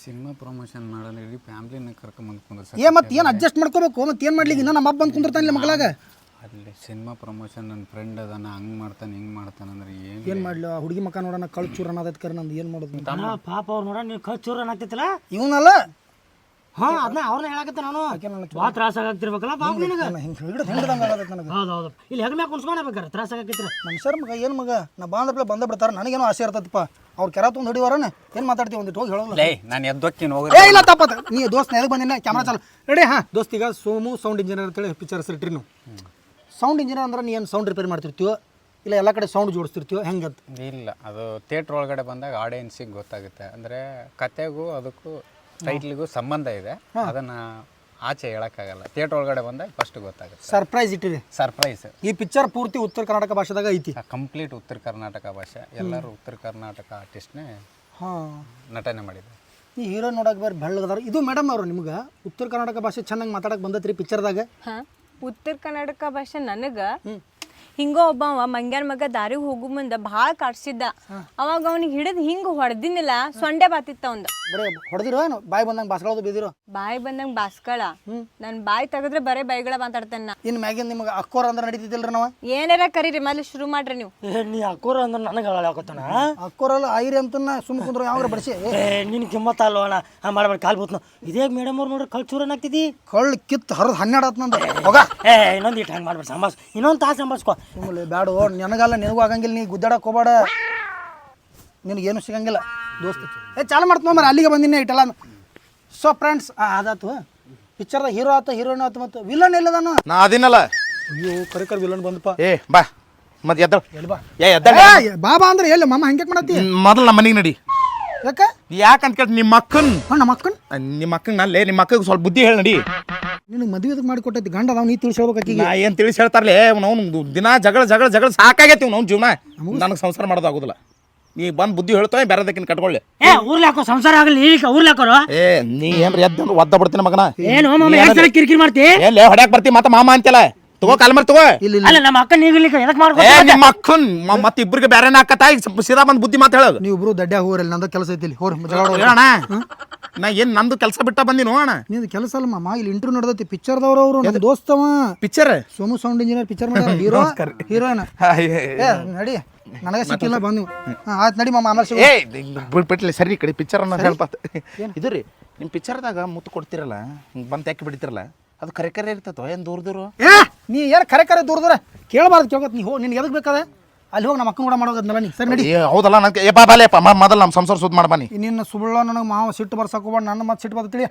ಸಿನಿಮಾ ಪ್ರಮೋಷನ್ ಮಾಡಲ್ಲ ಇಡೀ ಫ್ಯಾಮ್ಲಿನ ಕರ್ಕೊಂಬಂದು ಕುಂದ್ರ ಏ ಮತ್ತೆ ಏನು ಅಡ್ಜಸ್ಟ್ ಮಾಡ್ಕೋಬೇಕು? ಮತ್ತೆ ಏನು ಮಾಡ್ಲಿಕ್ಕೆ ಇನ್ನ ನಮ್ಮ ಅಪ್ಪ ಬಂದು ಕುಂದಿರ್ತಾನಿಲ್ಲ ಮಗಳಾಗ ಅಲ್ಲಿ ಸಿನಿಮಾ ಪ್ರಮೋಷನ್ ನನ್ನ ಫ್ರೆಂಡ್ ಅದಾನ ಹಂಗೆ ಮಾಡ್ತಾನೆ ಹಿಂಗೆ ಮಾಡ್ತಾನೆ ಅಂದ್ರೆ ಏನು ಏನು ಮಾಡ್ಲಿ? ಆ ಹುಡುಗಿ ಮಕ್ಕ ನೋಡೋಣ ಕಳ್ಚೂರನ ಅದಕ್ಕೆ ಕರೆ ನಂದು ಏನು ಮಾಡೋದು? ಪಾಪ ಅವ್ರು ನೋಡ ನೀವು ಖರ್ಚು ಚೂರನ್ ಆಗ್ತೈತಿಲ್ಲ ಇವನಲ್ಲ? ಹಾ ಅದನ್ನ ಅವ್ರನ್ನ ಹೇಳಕತ್ತೆ ನಾನು. ಭಾಳ ತ್ರಾಸ ಆಗತ್ತಿರ್ಬೇಕಲ್ಲ ನಿನಗೆ. ಹಿಂಗೆ ಹಿಡಿದು ಹಿಡಿದಂಗೆ ಆಗತ್ತೆ ನನಗೆ. ಹೌದು ಹೌದು ಇಲ್ಲಿ ಹೆಗ್ಮ್ಯಾಗ ಕುಣ್ಸ್ಕೊಂಡೇಬೇಕಾರೆ ತ್ರಾಸ ಆಗತ್ತಿರ ಸರ್ ಮಗ ಏನು ಮಗ? ನಾ ಬಾಂಧಪ್ಲೆ ಬಂದ ಬಿಡ್ತಾರೆ ನನಗೇನೋ ಆಸೆ ಇರ್ತದಪ್ಪ ಅವ್ರು ಕೆರ ತೊಗೊಂಡು ಹೊಡಿವಾರನ? ಏನು ಮಾತಾಡ್ತೀವಿ ಒಂದಿಟ್ಟು ಹೋಗಿ ಹೇಳೋಲ್ಲ. ಲೇ ನಾನು ಎದ್ದೊಕ್ಕಿನ ಹೋಗ. ಏ ಇಲ್ಲ ತಪ್ಪತ್ತ ನೀ ದೋಸ್ತ ಎದಕ್ಕೆ ಬಂದಿನ ಕ್ಯಾಮ್ರಾ ಚಾಲ. ರೆಡಿ ಹಾಂ. ದೋಸ್ತ್ ಈಗ ಸೋಮು ಸೌಂಡ್ ಇಂಜಿನಿಯರ್ ಅಂತೇಳಿ ಪಿಕ್ಚರ್ಸ್ ಇಟ್ರಿ ನೀವು. ಸೌಂಡ್ ಇಂಜಿನಿಯರ್ ಅಂದ್ರೆ ನೀ ಏನು ಸೌಂಡ್ ರಿಪೇರ್ ಮಾಡ್ತಿರ್ತೀವೋ ಇಲ್ಲ ಎಲ್ಲ ಕಡೆ ಸೌಂಡ್ ಜೋಡಿಸ್ತಿರ್ತೀವೋ ಹೆಂಗೆ ಅಂತ ಇಲ್ಲ ಅದು ಥಿಯೇಟ್ರ್ ಒಳಗಡೆ ಬಂದಾಗ ಆಡಿಯನ್ಸಿಗೆ ಗೊತ್ತಾಗುತ್ತೆ. ಅಂದರೆ ಕತೆಗೂ ಅದಕ್ಕೂ ಟೈಟ್ಲಿಗೂ ಸಂಬಂಧ ಇದೆ. ಅದನ್ನ ಆಚೆ ಹೇಳಕ್ಕಾಗಲ್ಲ. ಥಿಯೇಟರ್ ಒಳಗಡೆ ಬಂದಾಗ ಫಸ್ಟ್ ಗೊತ್ತಾಗುತ್ತೆ. ಸರ್ಪ್ರೈಸ್ ಇಟ್ಟಿದೆ ಸರ್ಪ್ರೈಸ್ ಈ ಪಿಕ್ಚರ್ ಪೂರ್ತಿ ಉತ್ತರ ಕರ್ನಾಟಕ ಭಾಷೆದಾಗ ಐತಿ. ಕಂಪ್ಲೀಟ್ ಉತ್ತರ ಕರ್ನಾಟಕ ಭಾಷೆ. ಎಲ್ಲರೂ ಉತ್ತರ ಕರ್ನಾಟಕ ಆರ್ಟಿಸ್ಟ್ನೇ ಹಾಂ. ನಟನೆ ಮಾಡಿದ್ದಾರೆ. ಈ ಹೀರೋ ನೋಡಕ್ಕೆ ಬೇರೆ ಬೆಳ್ಳಗದಾರ ಇದು ಮೇಡಮ್ ಅವರು ನಿಮ್ಗೆ? ಉತ್ತರ ಕರ್ನಾಟಕ ಭಾಷೆ ಚೆನ್ನಾಗಿ ಮಾತಾಡಕ್ಕೆ ಬಂದತ್ರಿ ಪಿಕ್ಚರ್ದಾಗ ಹಾಂ. ಉತ್ತರ ಕರ್ನಾಟಕ ಭಾಷೆ ನನಗೆ ಹಿಂಗೋ ಒಬ್ಬವ ಮಂಗ್ಯಾನ ಮಗ ದಾರಿ ಹೋಗು ಮುಂದ ಭಾಳ ಕಾಡ್ಸಿದ್ದ. ಅವಾಗ ಅವ್ನಿಗೆ ಹಿಡಿದ್ ಹಿಂಗ್ ಹೊಡೆದಿನಿಲ್ಲ ಸೊಂಡೆ ಬಾತಿತ್ತ ಅವಂದ. ಬರೀ ಹೊಡೆದಿರೋ ಏನು? ಬಾಯಿ ಬಂದಂಗೆ ಬಾಸ್ಕೊಳ್ಳೋದು ಬೀದಿರೋ? ಬಾಯಿ ಬಂದಂಗ ಬಾಸ್ಕಳ ನನ್ ಬಾಯಿ ತೆಗೆದ್ರೆ ಬರೇ ಬೈಗಳ ಮಾತಾಡ್ತೇನೆ ನಾ. ಇನ್ನು ಮ್ಯಾಗಿನ ನಿಮಗೆ ಅಕ್ಕೋರ ಅಂದ್ರೆ ನಡೀತಿದ್ದಿಲ್ರಿ ನಾವು? ಏನಾರ ಕರೀರಿ ಮೊದಲು ಶುರು ಮಾಡ್ರಿ ನೀವು. ಏ ನೀ ಅಕ್ಕೋರ ಅಂದ್ರೆ ನನಗೆ ಹಾಕೋತಾನ ಅಕ್ಕೋರಲ್ಲ ಐರಿ ಅಂತನ ಸುಮ್ಮ ಕುಂದ್ರು ಯಾವಾಗ ಬಡಿಸಿ? ಏ ನಿನ್ ಕಿಮ್ಮತ್ತ ಅಲ್ವ ಅಣ್ಣ? ಹಾ ಮಾಡ್ಬೇಡ ಕಾಲ್ ಬೋತ್ನ. ಇದೇ ಮೇಡಮ್ ಅವ್ರು ನೋಡ್ರಿ ಕಳ್ ಚೂರನ್ ಆಗ್ತಿದಿ? ಕಳ್ ಕಿತ್ತು ಹರಿದು ಹನ್ನೆರಡು ಆತ್ ನಂದು. ಹೋಗ. ಏ ಇನ್ನೊಂದು ಇಟ್ಟು ಹಂಗೆ ಮಾಡ್ಬೇಡ ಸಂಭಾಸ್ ಇನ್ನೊಂದು ತಾಸು ಸಂಭಾಸ್ಕೊ ಸುಮ್ಮನೆ ಬ್ಯಾಡ ನನಗಲ್ಲ ನಿನಗೂ ಆಗಂಗಿಲ್ಲ ನೀ ಗುದ್ದಾಡಕ್ಕೆ ಹೋಗ್ಬೇಡ. ನಿನಗೇನು ಸಿಗಂಗಿಲ್ಲ. ದೋಸ್ತ ಏ ಚಾಲು ಮಾಡ್ತು ಮರ ಅಲ್ಲಿಗೆ ಬಂದಿನಿ ಇಟ್ಟಲ್ಲ ಸೊ ಫ್ರೆಂಡ್ಸ್ ಅದಾತು. ಪಿಕ್ಚರ್ದಾಗ ಹೀರೋ ಆತ ಹೀರೋಯಿನ್ ಆತು ಮತ್ತು ವಿಲನ್ ಎಲ್ಲದಾನು? ನಾ ಅದಿನಲ್ಲ. ಅಯ್ಯೋ ಕರೆ ಕರೆ ವಿಲನ್ ಬಂದಪ್ಪ ಏ ಬಾ. ಮತ್ತೆ ಎದ್ದ ಎಲ್ಲಿ ಬಾ? ಏ ಎದ್ದ ಏ, ಬಾಬಾ ಅಂದ್ರೆ ಎಲ್ಲಿ? ಮಮ್ಮ ಹಂಗೆ ಮಾಡತ್ತಿ? ಮೊದಲು ನಮ್ಮ ಮನೆಗೆ ನಡಿ. ಯಾಕೆ? ಯಾಕಂತ ಕೇಳಿ ನಿಮ್ಮ ಅಕ್ಕನ್. ನಮ್ಮ ಅಕ್ಕನ್? ನಿಮ್ಮ ಅಕ್ಕಂಗೆ ನಲ್ಲೇ ನಿಮ್ಮ ಅಕ್ಕಗೆ ಸ್ವಲ್ಪ ಬುದ್ಧಿ ಹೇಳಿ ನಡಿ. ನಿನಗೆ ಮದುವೆ ಮಾಡಿಕೊಟ್ಟೈತಿ? ಗಂಡ ನಾವ್ ನೀ ತಿಳಿಸಿ ನಾ ಏನ್ ತಿಳಿಸಿ ಹೇಳ್ತಾರಲೇ? ಅವ್ನು ದಿನ ಜಗಳ ಜಗಳ ಜಗಳ ಸಾಕಾಗೈತಿ ಅವ್ನು ಜೀವನ. ನನಗೆ ಸಂಸಾರ ಮಾಡೋದಾಗೋದಿಲ್ಲ ಆಗುದಿಲ್ಲ. ನೀ ಬಂದು ಬುದ್ಧಿ ಹೇಳ್ತಾವೆ ಬೇರೆದಕ್ಕಿನ ಕಟ್ಕೊಳ್ಳಿ. ಏ ಊರ್ಲಿ ಹಾಕೋ ಸಂಸಾರ ಆಗಲಿ ಈಗ ಊರ್ಲಿ ಹಾಕೋರು? ಏ ನೀ ಏನ್ ಎದ್ದು ಅಂದ್ರೆ ಒದ್ದ ಬಿಡ್ತೀನಿ ಮಗನ. ಏನು ಮಾಮ ಎರಡು ಸಲ ಕಿರಿಕಿರಿ ಮಾಡ್ತಿ? ಎಲ್ಲಿ ಹೊಡ್ಯಾಕ್ ಬರ್ತಿ ಮತ್ತೆ ಮಾಮ ಅಂತೆಲ್ಲ ತಗೋ ಕಾಲ್ ಮರ್ ತಗೋ. ಇಲ್ಲಿ ಅಲ್ಲ ನಮ್ಮ ಅಕ್ಕ ನೀಗಿರ್ಲಿಕ್ಕೆ ಎದಕ್ ಮಾಡ್ಕೊ ಏ ನಿಮ್ಮ ಅಕ್ಕನ್ ಮತ್ತೆ ಇಬ್ಬರಿಗೆ ಬೇರೆ ಹಾಕತ್ತ? ಈಗ ಸ್ವಲ್ಪ ಸೀದಾ ಬಂದು ಬುದ್ಧಿ ಮಾತು ಹೇಳೋದು ನೀವು ಇಬ್ರು ದಡ್ಡ ಹೋಗ್ರಲ್ಲಿ ನಂದ ಕೆಲಸ ಐತಿ ಇಲ್ಲಿ. ಹೋರಿ ಜಗಳ. ನಾ ಏನ್ ನಂದು ಕೆಲಸ ಬಿಟ್ಟ ಬಂದಿ ಅಣ್ಣ. ನಿಂದು ಕೆಲಸ ಅಲ್ಲ ಮಾಮ ಇಲ್ಲಿ ಇಂಟರ್ವ್ಯೂ ನಡೆದೈತಿ. ಪಿಕ್ಚರ್ದವ್ರು ಅವರು ನನ್ನ ದೋಸ್ತವ picture Somu sound engineer picture ಮಾಡ್ಯಾರ ಹೀರೋ ಹೀರೋಯಿನ್ ಏ ನಡಿ. ನನಗೆ ಸಿಕ್ಕಿಲ್ಲ ಬಂದು. ಆಯ್ತು ನಡಿ ಮಾಮ ಆಮೇಲೆ ಸಿಗು. ಏ ಬಿಟ್ಬಿಟ್ಲಿ ಸರಿ ಈ ಕಡೆ ಪಿಕ್ಚರ್ ಅನ್ನ ಹೇಳ್ಪ. ಇದು ರೀ ನಿಮ್ಮ ಪಿಕ್ಚರ್ದಾಗ ಮುತ್ತು ಕೊಡ್ತಿರಲ್ಲ ಹಿಂಗೆ ಬಂದು ಯಾಕೆ ಬಿಡ್ತಿರಲ್ಲ? ಅದು ಕರೆ ಕರೆ ಇರ್ತೈತೋ ಏನು ದೂರ ದೂರ? ಏ ನೀ ಏನು ಕರೆ ಕರೆ ದೂರ ದೂರ? ಕೇಳಬಾರ್ದು ಕೇಳ್ಕೊತ ನೀ ಹೋ ನಿನ್ಗೆ ಎದಕ್ಕೆ ಬೇಕಾದ? ಅಲ್ಲಿ ಹೋಗಿ ನಮ್ಮ ಅಕ್ಕನ ಕೂಡ ಮಾಡೋದನ್ನಲ್ಲ ನೀ? ಸರಿ ನಡಿ. ಏ ಹೌದಲ್ಲ ನನಗೆ ಏ ಬಾ ಬಾಲೇಪ್ಪ ಮೊದಲು ನಮ್ಮ ಸಂಸಾರ ಸುದ್ದಿ ಬನ್ನಿ ನಿನ್ನ ಸುಳ್ಳ ನನಗೆ ಮಾವ ಸಿಟ್ಟು ಬರ್ಸೋಕೆ ಹೋಗ್ಬಾರ್ದು ನನ್ನ ಮತ್ತೆ ಸಿಟ್ಟು ಬರ್ತೀಳಿ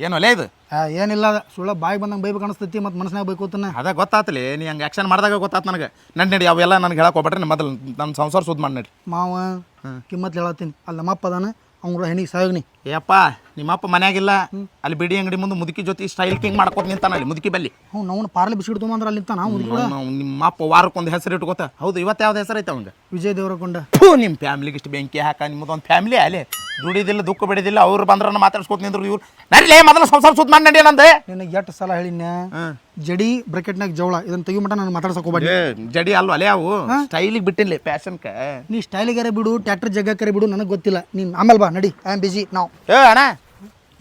ಏನು ಅಲ್ಲೇ ಇದು? ಆ, ಏನಿಲ್ಲ ಅದ ಸುಳ್ಳ ಬಾಯಿ ಬಂದಂಗೆ ಬೈಬೇಕು ಅನಿಸ್ತೈತಿ ಮತ್ತು ಮನಸ್ಸಿನಾಗ ಬೈಕು ಅಂತಾನೆ ಅದೇ ಗೊತ್ತಾತಲಿ ನೀ ಹಂಗೆ ಆ್ಯಕ್ಷನ್ ಮಾಡಿದಾಗ ಗೊತ್ತಾತ ನನಗೆ. ನಡಿ ನಡಿ ಅವೆಲ್ಲ ನನಗೆ ಹೇಳಕ್ಕೆ ಹೋಗ್ಬೇಡ್ರಿ ಮೊದಲು ನನ್ನ ಸಂಸಾರ ಸುದ್ದಿ ಮಾಡಿ ನಡಿ. ಮಾವ ಕಿಮ್ಮತ್ ಹೇಳತ್ತೀನಿ. ಅಲ್ಲಿ ನಮ್ಮಪ್ಪ ಅದಾನ ಅವ್ನ ಹೆಣ್ಣಿಗೆ ಸಾಯೋಗ್ನಿ. ಏಪ್ಪ ನಿಮ್ಮಪ್ಪ ಮನ್ಯಾಗಿಲ್ಲ. ಅಲ್ಲಿ ಬಿಡಿ ಅಂಗಡಿ ಮುಂದೆ ಮುದುಕಿ ಜೊತೆ ಸ್ಟೈಲ್ ಕಿಂಗ್ ಮಾಡ್ಕೊತ ನಿಂತಾನ ಅಲ್ಲಿ ಮುದುಕಿ ಬಲ್ಲಿ. ಹ್ಞೂ ನಾವು ಪಾರ್ಲಿ ಬಿಸ್ಕಿಟ್ ತೊಗೊಂಡ್ರೆ ಅಲ್ಲಿ ನಿಂತಾನ ಅವ್ನು ಕೂಡ ಅವ್ನು ನಿಮ್ಮ ಅಪ್ಪ ವಾರಕ್ಕೊಂದು ಹೆಸರು ಇಟ್ಕೋತ. ಹೌದು ಇವತ್ತು ಯಾವ್ದು ಹೆಸರು ಐತೆ ಅವಂಗೆ ವಿಜಯ್ ದೇವರಕೊಂಡ. ಹ್ಞೂ ನಿಮ್ಮ ಫ್ಯಾಮಿಲಿಗೆ ಇಷ್ಟು ಬೆಂಕಿ ಹಾಕ ನಿಮ್ಮದೊಂದು ಫ್ಯಾಮಿಲಿ ಅಲ್ಲೇ? ದುಡಿದಿಲ್ಲ ದುಃಖ ಬಿಡಿದಿಲ್ಲ ಅವ್ರು ಬಂದ್ರನ್ನ ಮಾತಾಡ್ಸ್ಕೊತ ನಿಂದ್ರು ಇವ್ರು. ನಡಿಲೇ ಮೊದಲು ಸಂಸಾರ ಸುತ್ತ ಮಾಡಿ ನಡಿ ನಂದೆ. ನಿನಗೆ ಎಷ್ಟು ಸಲ ಹೇಳಿನ ಜಡಿ ಬ್ರೆಕೆಟ್ನಾಗ ಜವಳ ಇದನ್ನ ತೆಗಿ ಮಟ ನಾನು ಮಾತಾಡ್ಸಕ್ ಹೋಗ್ಬೇಡಿ. ಜಡಿ ಅಲ್ವ ಅಲೆ ಅವು? ಸ್ಟೈಲಿಗೆ ಬಿಟ್ಟಿಲ್ಲ ಫ್ಯಾಷನ್ಕ. ನೀ ಸ್ಟೈಲಿಗಾರೆ ಬಿಡು ಟ್ಯಾಕ್ಟರ್ ಕರೆ ಬಿಡು ನನಗೆ ಗೊತ್ತಿಲ್ಲ. ನೀನು ಆಮೇಲೆ ಬಾ ನಡಿ ಐ ಆಮ್ ಬಿಜಿ ನಾವು ಏ ಅಣ್ಣ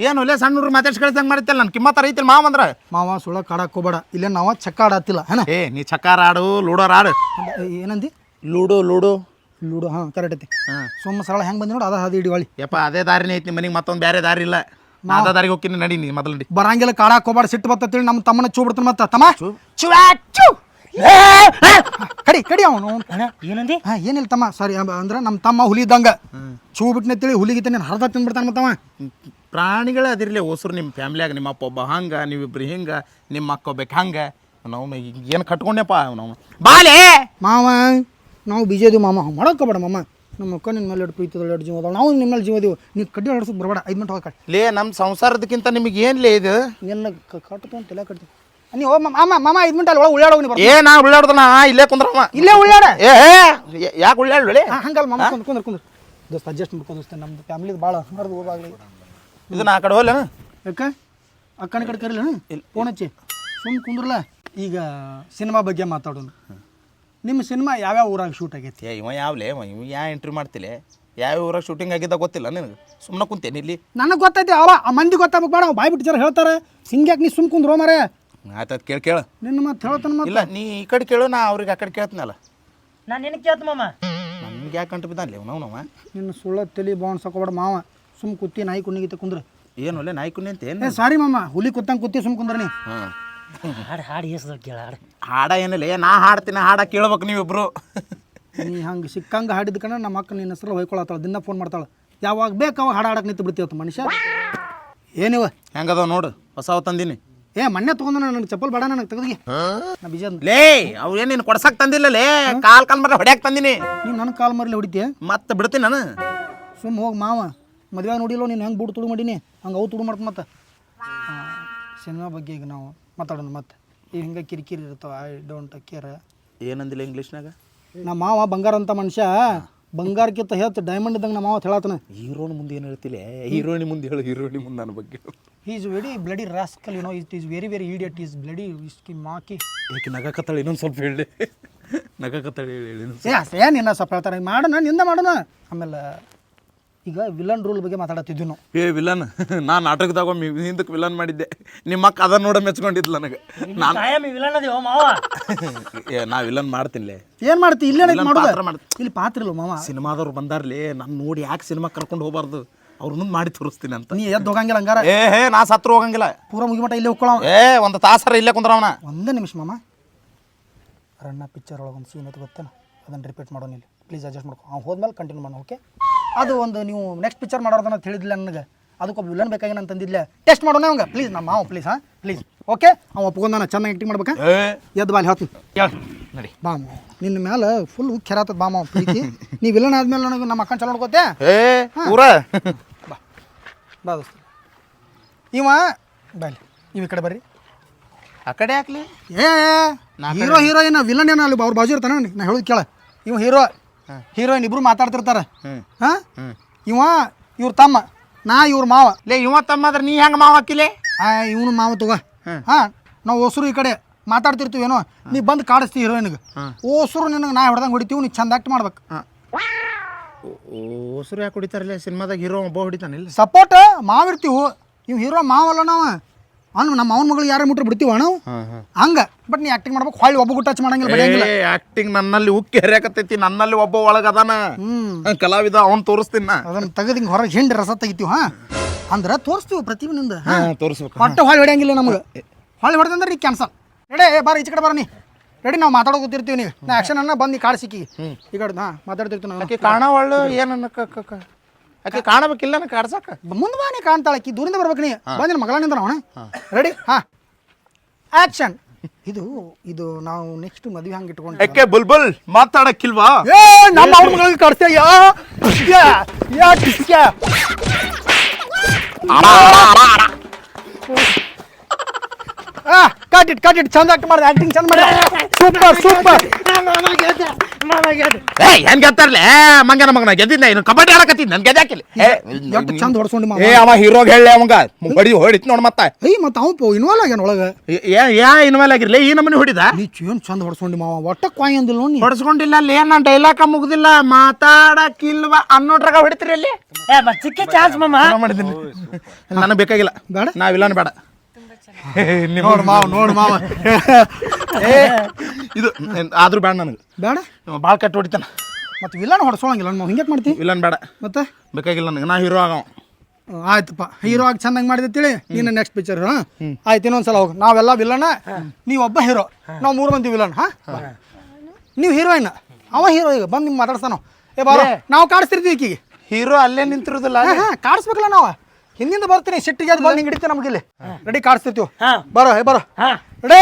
ಏನು ಇಲ್ಲೇ ಸಣ್ಣ ಹುಡುಗ್ರು ಮಾತಾಡ್ಸ್ಕೊಳ್ತಂಗೆ ಮಾಡಿತ್ತಲ್ಲ ನನ್ನ ಕಿಮ್ಮತ್ತಾರ ಐತಿಲ್ ಮಾವ ಅಂದ್ರ? ಮಾವ ಸುಳ ಕಾಡಕ್ಕೆ ಹೋಗ್ಬೇಡ. ಇಲ್ಲೇ ನಾವ ಚಕ್ಕ ಆಡತ್ತಿಲ್ಲ ಹಣ? ಏ ನೀ ಚಕ್ಕಾರ ಆಡು ಲೂಡೋರ್ ಆಡು ಏನಂದಿ? Ludo ludo. ಲೂಡೋ ಹಾಂ ಕರೆಕ್ಟ್ ಐತಿ. ಸುಮ್ಮ ಸರಳ ಹೆಂಗೆ ಬಂದಿ ನೋಡು ಅದ ಹಾದಿ ಯಪ್ಪ ಅದೇ ದಾರಿನೇ ಐತಿ ಮನೆಗೆ ಮತ್ತೊಂದು ಬೇರೆ ದಾರಿ ಇಲ್ಲ. ನಾ ದಾರಿಗೆ ಹೋಗ್ತೀನಿ ನಡಿ ನೀ ಮೊದಲು ನಡಿ. ಬರಂಗಿಲ್ಲ ಕಾಡಕ್ಕೆ ಹೋಗ್ಬೇಡ ಸಿಟ್ಟು ಬರ್ತೈತಿ ನಮ್ಮ ತಮ್ಮನ ಚೂ ಬಿಡ್ತಾನೆ ಮತ್ತ ತಮ್ಮ? ಕಡಿ ಕಡಿ ಅವನು. ಏನಂದಿ? ಹಾ ಏನಿಲ್ಲ ತಮ್ಮ ಸಾರಿ ಅಂದ್ರೆ ನಮ್ಮ ತಮ್ಮ ಹುಲಿ ಇದ್ದಂಗ. ಚೂ ಬಿಟ್ನೆ ತಿಳಿ ಹುಲಿಗಿತ್ತ ನೀನು ಹರ್ದ ತಿಂದ್ಬಿಡ್ತಾನೆ ಮತ್ತವ. ಪ್ರಾಣಿಗಳೇ ಅದಿರ್ಲಿ ಒಸರು ನಿಮ್ಮ ಫ್ಯಾಮಿಲಿಯಾಗ ನಿಮ್ಮ ಅಪ್ಪ ಒಬ್ಬ ಹಂಗ ನೀವಿಬ್ರು ಹಿಂಗ ನಿಮ್ಮ ಅಕ್ಕ ಒಬ್ಬ ಹಂಗ. ನಾವು ಏನು ಕಟ್ಕೊಂಡೆಪ್ಪ ನಾವು ಬಾಲೆ! ಮಾವ ನಾವು ಬಿಜೆದು ಮಾಮ ಮಾಡೋಕೋಬೇಡ ಮಾಮ. ನಮ್ಮ ಅಕ್ಕ ನಿನ್ನ ಮೇಲೆ ಎರಡು ಪ್ರೀತಿ ಎರಡು ಜೀವ ಅದಾವ ನಾವು ನಿಮ್ಮ ಮೇಲೆ ಜೀವ ಇದೀವಿ ನೀವು ಕಡ್ಡಿ ಹೊಡ್ಸಕ್ಕೆ ಬರಬೇಡ ಐದು ಮಿನಿಟ್ ಹೋಗಿ ಕಟ್ ಲೇ ನಮ್ಮ ಸಂಸಾರದಕ್ಕಿಂತ ನಿಮಗೆ ಏನ್ಲೇ ಇದು? ಎಲ್ಲ ಕಟ್ತು ಅಂತ ತಲೆ ಕಟ್ತಿ. ನೀವು ಮಾಮ ಮಾಮ ಐದು ಮಿನಿಟ್ ಅಲ್ಲಿ ಒಳಗೆ ಉಳ್ಳಾಡೋಗಿ ಬರ್ತೀನಿ. ಏ ನಾ ಉಳ್ಳಾಡ್ದಲ್ಲ ಇಲ್ಲೇ ಕುಂದ್ರಮ್ಮ ಇಲ್ಲೇ ಉಳ್ಳಾಡ? ಏ ಯಾಕೆ ಉಳ್ಳಾಡ್ಲಿ ಹಂಗಲ್ಲ ಮಾಮ ಕುಂದ್ರ ಕುಂದ್ರ ಕುಂದ್ರ. ದೋಸ್ತ ಅಡ್ಜಸ್ಟ್ ಮಾಡ್ಕೊ ದೋಸ್ತ ನಮ್ಮ ಫ್ಯಾಮಿಲಿದು ಭಾಳ ಹರಿದು ಹೋಗಾಗಲಿ ಇದನ್ನ ಆ ಕಡೆ ಹೋಗ್ಲ ಯಾಕೆ? ಅಕ್ಕನ ಕಡೆ ಕರಿಲ್ಲ ಫೋನ್ ಹಚ್ಚಿ. ಸುಮ್ಮನೆ ಕುಂದ್ರಲ್ಲ ಈಗ ಸಿನಿಮಾ ಬಗ್ಗೆ ಮಾತಾಡೋಣ. ನಿಮ್ಮ ಸಿನಿಮಾ ಯಾವ್ಯಾವ ಊರಾಗ ಶೂಟ್ ಆಗೈತಿ? ಏ ಇವ ಯಾವ್ಲೇ? ಇವ ಇವ ಯಾ ಎಂಟ್ರಿ ಮಾಡ್ತಿಲ್ಲ ಯಾವ ಊರಾಗ ಶೂಟಿಂಗ್ ಆಗಿದ್ದ ಗೊತ್ತಿಲ್ಲ ನಿನಗೆ? ಸುಮ್ಮನೆ ಕುಂತೇನೆ ಇಲ್ಲಿ. ನನಗೆ ಗೊತ್ತೈತಿ ಅವ ಆ ಮಂದಿ ಗೊತ್ತಾಗ್ಬೇಕು ಬೇಡ ಬಾಯ್ ಬಿಟ್ಟು ಜರ ಹೇಳ್ತಾರೆ. ಹಿಂಗ್ಯಾಕ್ ನೀ ಸುಮ್ ಕುಂದ್ರೋ ಮಾರೇ ಆಯ್ತು ಕೇಳಿ ಕೇಳು. ನಿನ್ನ ಮತ್ತೆ ಹೇಳ್ತಾನೆ ಮತ್ತೆ ಇಲ್ಲ ನೀ ಈ ಕಡೆ ಕೇಳು ನಾ ಅವ್ರಿಗೆ ಆ ಕಡೆ ಕೇಳ್ತೀನಲ್ಲ. ನಾನು ನಿನಗೆ ಕೇಳ್ತ ಮಾಮ. ನನ್ಗೆ ಯಾಕೆ ಕಂಡು ಬಿದ್ದಾನೆ ನಾವು ನಾವು ನಿನ್ನ ಸುಳ್ಳ ತಲಿ ಬಾಣ್ ಸಾಕೋಬೇಡ ಮಾವ. ಸುಮ್ ಕುತ್ತಿ ನಾಯಿ ಕುಣ್ಣಿಗಿತ್ತ ಕುಂದ್ರ. ಏನು ಒಳ್ಳೆ ನಾಯಿ ಕುಣ್ಣಿ ಅಂತ ಏನು ಸಾರಿ ಮಾಮ ಹುಲಿ ಕುತ್ತಂಗೆ ಕುತ್ತಿ ಸುಮ್ ಕುಂದ್ರ ನೀ ಹಾಂ. ಹಾಡು ಹಾಡು ಕೇಳ ಹಾಡು. ಹಾಡ ಏನಿಲ್ಲ. ಏ ನಾ ಹಾಡ್ತೀನಿ ಹಾಡ ಕೇಳ್ಬೇಕು ನೀವಿಬ್ರು. ನೀ ಹಂಗೆ ಸಿಕ್ಕಂಗೆ ಹಾಡಿದ ಕಣ ನಮ್ಮ ಅಕ್ಕ ನಿನ್ನ ಹೆಸರು ಹೊಯ್ಕೊಳತ್ತಾಳ ದಿನ ಫೋನ್ ಮಾಡ್ತಾಳೆ. ಯಾವಾಗ ಬೇಕು ಅವಾಗ ಹಾಡು ಹಾಡಕ್ಕೆ ನಿಂತು ಬಿಡ್ತೀವತ್ತು ಮನುಷ್ಯ? ಏನಿವ ಹೆಂಗದ ನೋಡು ಹೊಸವ ತಂದೀನಿ. ಏ ಮೊನ್ನೆ ತೊಗೊಂಡ ನನಗೆ ಚಪ್ಪಲ್ ಬೇಡ ನನಗೆ ತೆಗೆದಿ ನಾ ಬಿಜಿ ಅಂದ್ ಲೇ ಅವು ಏನು ನೀನು ಕೊಡ್ಸಕ್ ತಂದಿಲ್ಲ ಲೇ ಕಾಲ್ ಕಾಲ್ ಮರ ಹೊಡ್ಯಾಕ್ ತಂದಿನಿ. ನೀನು ನನ್ನ ಕಾಲ್ ಮರಲಿ ಹೊಡಿತೀಯ? ಮತ್ತೆ ಬಿಡ್ತೀನಿ ನಾನು. ಸುಮ್ಮ ಹೋಗಿ ಮಾವ ಮದುವೆ ನೋಡಿಲ್ಲ ನೀನು ಹೆಂಗೆ ಬುಡ್ ತುಡು ಮಾಡೀನಿ ಹಂಗೆ ಅವು ತುಡು ಮಾಡ್ತ ಮತ್ತೆ. ಸಿನಿಮಾ ಬಗ್ಗೆ ಈಗ ನಾವು ಮಾತಾಡೋಣ ಮತ್ತೆ. ಈಗ ಹಿಂಗೆ ಕಿರಿಕಿರಿ ಇರ್ತಾವ ಐ ಡೋಂಟ್ ಕೇರ್ ಏನಂದಿಲ್ಲ ಇಂಗ್ಲೀಷ್ನಾಗ ನಮ್ಮ ಮಾವ ಬಂಗಾರ ಅಂತ ಮನುಷ್ಯ ಬಂಗಾರಕ್ಕಿಂತ ಹೇಳ್ತು ಡೈಮಂಡ್ ಇದ್ದಂಗೆ ನಮ್ಮ ಮಾವ ಹೇಳತ್ತಾನೆ ಹೀರೋನ್ ಮುಂದೆ ಏನು ಹೇಳ್ತಿಲ್ಲ ಹೀರೋಯಿನ್ ಮುಂದೆ ಹೇಳು ಹೀರೋಯಿನ್ ಮುಂದೆ ನನ್ನ ಬಗ್ಗೆ is very bloody rascal you know it is very very idiot is bloody ಇಸ್ಕಿ ಮಾಕಿ ಏಕೆ ನಗಕತ್ತಾಳೆ ಇನ್ನೊಂದು ಸ್ವಲ್ಪ ಹೇಳಿ. ನಗಕತ್ತಾಳೆ ಹೇಳಿ ಹೇಳಿ ಏ ಏನು ಇನ್ನ ಸ್ವಲ್ಪ ಹೇಳ್ತಾರೆ? ಮಾಡೋಣ ನಿಂದ ಮಾಡೋಣ. ಆಮೇಲೆ ಈಗ ವಿಲನ್ ರೂಲ್ ಬಗ್ಗೆ ಮಾತಾಡತ್ತಿದ್ವಿ ನಾವು. ಏ ವಿಲನ್ ನಾನು ನಾಟಕದಾಗ ಹಿಂದಕ್ಕೆ ವಿಲನ್ ಮಾಡಿದ್ದೆ. ನಿಮ್ಮ ಅಕ್ಕ ಅದನ್ನ ನೋಡ ಮೆಚ್ಕೊಂಡಿದ್ಲು ನನಗೆ. ನಾನು ವಿಲನ್ ಅದೇ ಮಾವ? ಏ ನಾ ವಿಲನ್ ಮಾಡ್ತೀನಿ ಏನು ಮಾಡ್ತಿ? ಇಲ್ಲೇ ಮಾಡೋದು. ಇಲ್ಲಿ ಪಾತ್ರ ಇಲ್ಲ ಮಾವ? ಸಿನಿಮಾದವ್ರು ಬಂದಾರ್ಲಿ ನಾನು ನೋಡಿ ಯಾಕೆ ಸಿನಿಮಾ ಕರ್ಕೊಂಡು ಹೋಗಬಾರ್ದು? ಅವ್ರನ್ನ ಮುಂದೆ ಮಾಡಿ ತೋರಿಸ್ತೀನಿ ಅಂತ. ನೀ ಎದ್ದು ಹೋಗಂಗಿಲ್ಲ ಹಂಗಾರ? ಏ ಹೇ ನಾ ಸತ್ರ ಹೋಗಂಗಿಲ್ಲ. ಪೂರ ಮುಗಿಮಟ ಇಲ್ಲೇ ಹೋಗ್ಕೊಳ ಏ ಒಂದು ತಾಸರ ಇಲ್ಲೇ ಕುಂದ್ರವನ. ಒಂದೇ ನಿಮಿಷ ಮಾಮ. ರಣ್ಣ ಪಿಕ್ಚರ್ ಒಳಗೆ ಒಂದು ಸೀನ್ ಅದು ಗೊತ್ತೇನ? ಅದನ್ನು ರಿಪೀಟ್ ಮಾಡೋಣ ಇಲ್ಲಿ. ಪ್ಲೀಸ್ ಅಡ್ಜಸ್ಟ್ ಮಾಡ್ಕೊ. ಅವ್ನು ಹೋದ್ಮೇಲೆ ಕಂಟಿನ್ಯೂ ಮಾಡೋಣ ಓಕೆ ಅದು ಒಂದು ನೀವು ನೆಕ್ಸ್ಟ್ ಪಿಕ್ಚರ್ ಮಾಡೋದನ್ನ ತಿಳಿದಿಲ್ಲ ನನಗೆ. ನನಗೆ ಅದಕ್ಕೊಬ್ಬ ವಿಲನ್ ಬೇಕಾಗಿ ನಾನು ತಂದಿದ್ಲೆ. ಟೆಸ್ಟ್ ಮಾಡೋಣ ಅವಂಗ. ಪ್ಲೀಸ್ ನಮ್ಮ ಮಾವ ಪ್ಲೀಸ್ ಹಾಂ? ಪ್ಲೀಸ್ ಓಕೆ ಅವ ಒಪ್ಕೊಂಡು ನಾನು ಚೆನ್ನಾಗಿ ಆ್ಯಕ್ಟಿಂಗ್ ಮಾಡ್ಬೇಕಾ? ಎದ್ದು ಬಾಲಿ ಹೇಳ್ತೀನಿ ನಡಿ. ಬಾ ಮಾವ. ನಿನ್ನ ಮೇಲೆ ಫುಲ್ ಕೆರಾತದ ಬಾ ಮಾವ ಪ್ರೀತಿ. ನೀವು ವಿಲನ್ ಆದ್ಮೇಲೆ ನನಗೆ ನಮ್ಮ ಅಕ್ಕನ ಚಲೋ ನೋಡ್ಕೋತೆ ಬಾ ಪೂರ ಬಾ. ದೋಸ್ತ. ಇವ ಬಾಲಿ ಇವ ಈ ಕಡೆ ಬರ್ರಿ. ಆ ಕಡೆ ಹಾಕ್ಲಿ ಏ ಹೀರೋ ಹೀರೋಯಿನ ವಿಲನ್ ಏನ ಅಲ್ಲಿ ಅವ್ರ ಬಾಜು ಇರ್ತಾನೆ? ನಾ ಹೇಳೋದು ಕೇಳ. ಇವ ಹೀರೋ ಹೀರೋಯಿನ್ ಇಬ್ರು ಮಾತಾಡ್ತಿರ್ತಾರ. ಹಾ? ಇವ ಇವ್ರ ತಮ್ಮ. ನಾ ಇವ್ರ ಮಾವ. ಲೇ ಇವ ಆದ್ರೆ ನೀ ಹೆಂಗ ಮಾವ ಹಾಕಿಲೆ? ಆ ಇವನು ಮಾವ ತಗೋ. ಹಾ ನಾವು ಹೊಸರು ಈ ಕಡೆ ಮಾತಾಡ್ತಿರ್ತೀವೇನೋ ನೀ ಬಂದು ಕಾಡಿಸ್ತಿ ಹೀರೋಯಿನ್ಗೆ. ಓಸರು ನಿನಗೆ ನಾ ಹೊಡೆದಂಗೆ ಹೊಡಿತೀವಿ ನೀ ಚಂದ ಆಕ್ಟ್ ಮಾಡ್ಬೇಕು. ಹೊಸರು ಯಾಕೆ ಹೊಡಿತಾರಲ್ಲ ಸಿನಿಮಾದಾಗ ಹೀರೋ ಒಬ್ಬ ಹೊಡಿತಾನಿಲ್ಲ ಸಪೋರ್ಟ್ ಮಾವಿರ್ತೀವಿ. ಇವ್ ಹೀರೋ ಮಾವಲ್ಲ ನಾವು. ಅವ್ನು ನಮ್ಮ ಅವನ ಮಗಳು ಯಾರು ಮುಟ್ರು ಬಿಡ್ತೀವ ನಾವು ಹಂಗ. ಬಟ್ ನೀ ಆಕ್ಟಿಂಗ್ ಮಾಡ್ಬೇಕು ಹೊಳ್ಳಿ ಒಬ್ಬ ಟಚ್ ಮಾಡಂಗಿಲ್ಲ ಆಕ್ಟಿಂಗ್ ನನ್ನಲ್ಲಿ ಉಕ್ಕಿ ಹರಿಯಾಕತ್ತೈತಿ ನನ್ನಲ್ಲಿ ಒಬ್ಬ ಒಳಗದಾನ. ಕಲಾವಿದ ಅವ್ನು ತೋರಿಸ್ತೀನಿ ನಾ. ಅದನ್ನ ತೆಗೆದು ಹಿಂಗೆ ಹೊರಗೆ ಹಿಂಡಿ ರಸ ತೆಗಿತೀವಿ ಹಾ? ಅಂದ್ರೆ ತೋರಿಸ್ತೀವಿ ಪ್ರತಿಭೆನಿಂದ ಹಾ? ತೋರಿಸ್ಬೇಕು. ಒಟ್ಟು ಹೊಳ್ಳಿ ಹೊಡೆಯಂಗಿಲ್ಲ ನಮ್ಗೆ. ಹೊಳ್ಳಿ ಹೊಡೆದಂದ್ರೆ ನೀ ಕ್ಯಾನ್ಸಲ್ ರೆಡಿ ಬಾರ ಈಚೆ ಕಡೆ ಬಾರ ನೀ. ರೆಡಿ ನಾವು ಮಾತಾಡೋ ಕೂತಿರ್ತೀವಿ ನೀವು. ನಾ ಆಕ್ಷನ್ ಅನ್ನ ಬಂದು ನೀ ಈಗ ಸಿಕ್ಕಿ. ಈ ಕಡೆ ಹಾ ಮಾತಾಡ್ತಿರ್ತೀವಿ ನಾವು. ಕಾಣ ಕಾಣವಳ್ಳು ಏನನ್ನ ಆಕೆ ಕಾಣಬೇಕಿಲ್ಲ ಕಾಡ್ಸಾಕ. ಮುಂದ್ ಬಾ ನೀ ಕಾಣ್ತಾಳೆ ಆಕಿ ದೂರಿಂದ ಬರ್ಬೇಕು ನೀ. ಬಂದಿನ ಮಗಳ ನಿಂದ ಅವನ. ರೆಡಿ ಹಾ. ಆಕ್ಷನ್ ಇದು ಇದು ನಾವು ನೆಕ್ಸ್ಟ್ ಮದುವೆ ಹಂಗೆ ಇಟ್ಕೊಂಡು ಯಾಕೆ ಬುಲ್ಬುಲ್ ಮಾತಾಡಕ್ಕಿಲ್ವಾ? ಏ ನಮ್ಮ ಅವ್ರ ಮಗಳಿಗೆ ಕಾಡ್ಸ್ತೀಯ? ಯಾ ಯಾ ಯಾ ಟಿಸ್ಕ್ಯಾ ಆ. ಕಟ್ ಇಟ್ ಕಟ್ ಇಟ್ ಚಂದ ಆಕ್ಟ್ ಮಾಡಿದೆ. ಆಕ್ಟಿಂಗ್ ಚಂದ ಮಾಡಿ ಸೂಪರ್ ಸೂಪರ್ ಏ ಏನ್ ಗೆತ್ತಾರ್ಲೆ ಮಂಗನ ಮಗನ ಗೆದ್ದಿದ್ನ ಇನ್ನು ಕಬಡ್ಡಿ ಆಡಕತ್ತಿದ್ ನನ್ ಗೆದ್ದಾಕಿಲ್ಲ ಎಷ್ಟು ಚಂದ ಹೊಡ್ಸ್ಕೊಂಡು ಮಾವ? ಏ ಅವ ಹೀರೋಗ್ ಹೇಳಿ ಅವಂಗ. ಬಡಿ ಹೊಡಿತ್ ನೋಡ್ ಮತ್ತ. ಏಯ್ ಮತ್ತೆ ಅವ ಇನ್ವಾಲ್ ಆಗ್ಯಾನ ಒಳಗ. ಏ ಯಾ ಇನ್ವಾಲ್ ಆಗಿರ್ಲಿ? ಈ ನಮ್ಮನೆ ಹೊಡಿದ? ನೀ ಚೇನ್ ಚಂದ ಹೊಡ್ಸ್ಕೊಂಡು ಮಾವ? ಒಟ್ಟ ಕ್ವಾಯ್ ಅಂದಿಲ್ಲ ನೋಡಿ ಹೊಡ್ಸ್ಕೊಂಡಿಲ್ಲ ಅಲ್ಲಿ ಏನ್ ನಾನು ಡೈಲಾಗ ಮುಗ್ದಿಲ್ಲ. ಮಾತಾಡಕ್ಕಿಲ್ವಾ? ಅನ್ನೋಟ್ರಾಗ ಹೊಡಿತೀರಿ ಅಲ್ಲಿ? ಏ ಚಿಕ್ಕ ಚಾನ್ಸ್ ಮಾಮ. ಮಾಡಿದ್ದೀನಿ ನನಗೆ ಬೇಕಾಗಿಲ್ಲ. ಬೇಡ? ನಾವಿಲ್ಲ ಬೇಡ. ನೋಡು ಮಾವ ನೋಡು ಮಾವ. ಏ ಇದು ಆದ್ರೂ ಬೇಡ ನನಗೆ. ಬೇಡ ಭಾಳ ಕಟ್ ಹೊಡಿತಾನ. ಮತ್ತೆ ವಿಲನ್ ಹೊಡ್ಸೋಂಗಿಲ್ಲ ನಾವು ಹಿಂಗೆ ಮಾಡ್ತಿ? ವಿಲನ್ ಬೇಡ. ಮತ್ತೆ? ಬೇಕಾಗಿಲ್ಲ ನನಗೆ. ನಾ ಹೀರೋ ಆಗವ. ಆಯ್ತಪ್ಪ. ಹೀರೋ ಆಗಿ ಚೆನ್ನಾಗಿ ಮಾಡಿದೆ ತಿಳಿ. ನೀನು ನೆಕ್ಸ್ಟ್ ಪಿಕ್ಚರ್ ಹಾಂ? ಆಯ್ತು ಇನ್ನೊಂದ್ಸಲ ಹೋಗ. ನಾವೆಲ್ಲ ವಿಲನ್ ನೀವು ಒಬ್ಬ ಹೀರೋ ನಾವು ಮೂರು ಮಂದಿ ವಿಲನ್ ಹಾಂ? ನೀವು ಹೀರೋಯಿನ್ ಅವ ಹೀರೋ ಈಗ. ಬಂದು ನಿಮ್ಗೆ ಮಾತಾಡ್ತಾನೋ ಏ ಬಾರೋ. ನಾವು ಕಾಡಿಸ್ತಿರ್ತೀವಿ ಈಕಿಗೆ. ಹೀರೋ ಅಲ್ಲೇ ನಿಂತಿರೋದಿಲ್ಲ ಹಾಂ ಕಾಡಿಸ್ಬೇಕಲ್ಲ ನಾವು. ಹಿಂದಿಂದ ಬರ್ತೀನಿ ಸಿಟ್ಟಿಗೆ ಅದು ಬಂದು ಹಿಂಗೆ ಹಿಡಿತೀವಿ ನಮ್ಗೆ ಇಲ್ಲಿ ರೆಡಿ ಕಾಡಿಸ್ತಿರ್ತೀವಿ. ಹಾ. ಬರೋ ಹೇ ಬರೋ. ಹಾ. ರೆಡಿ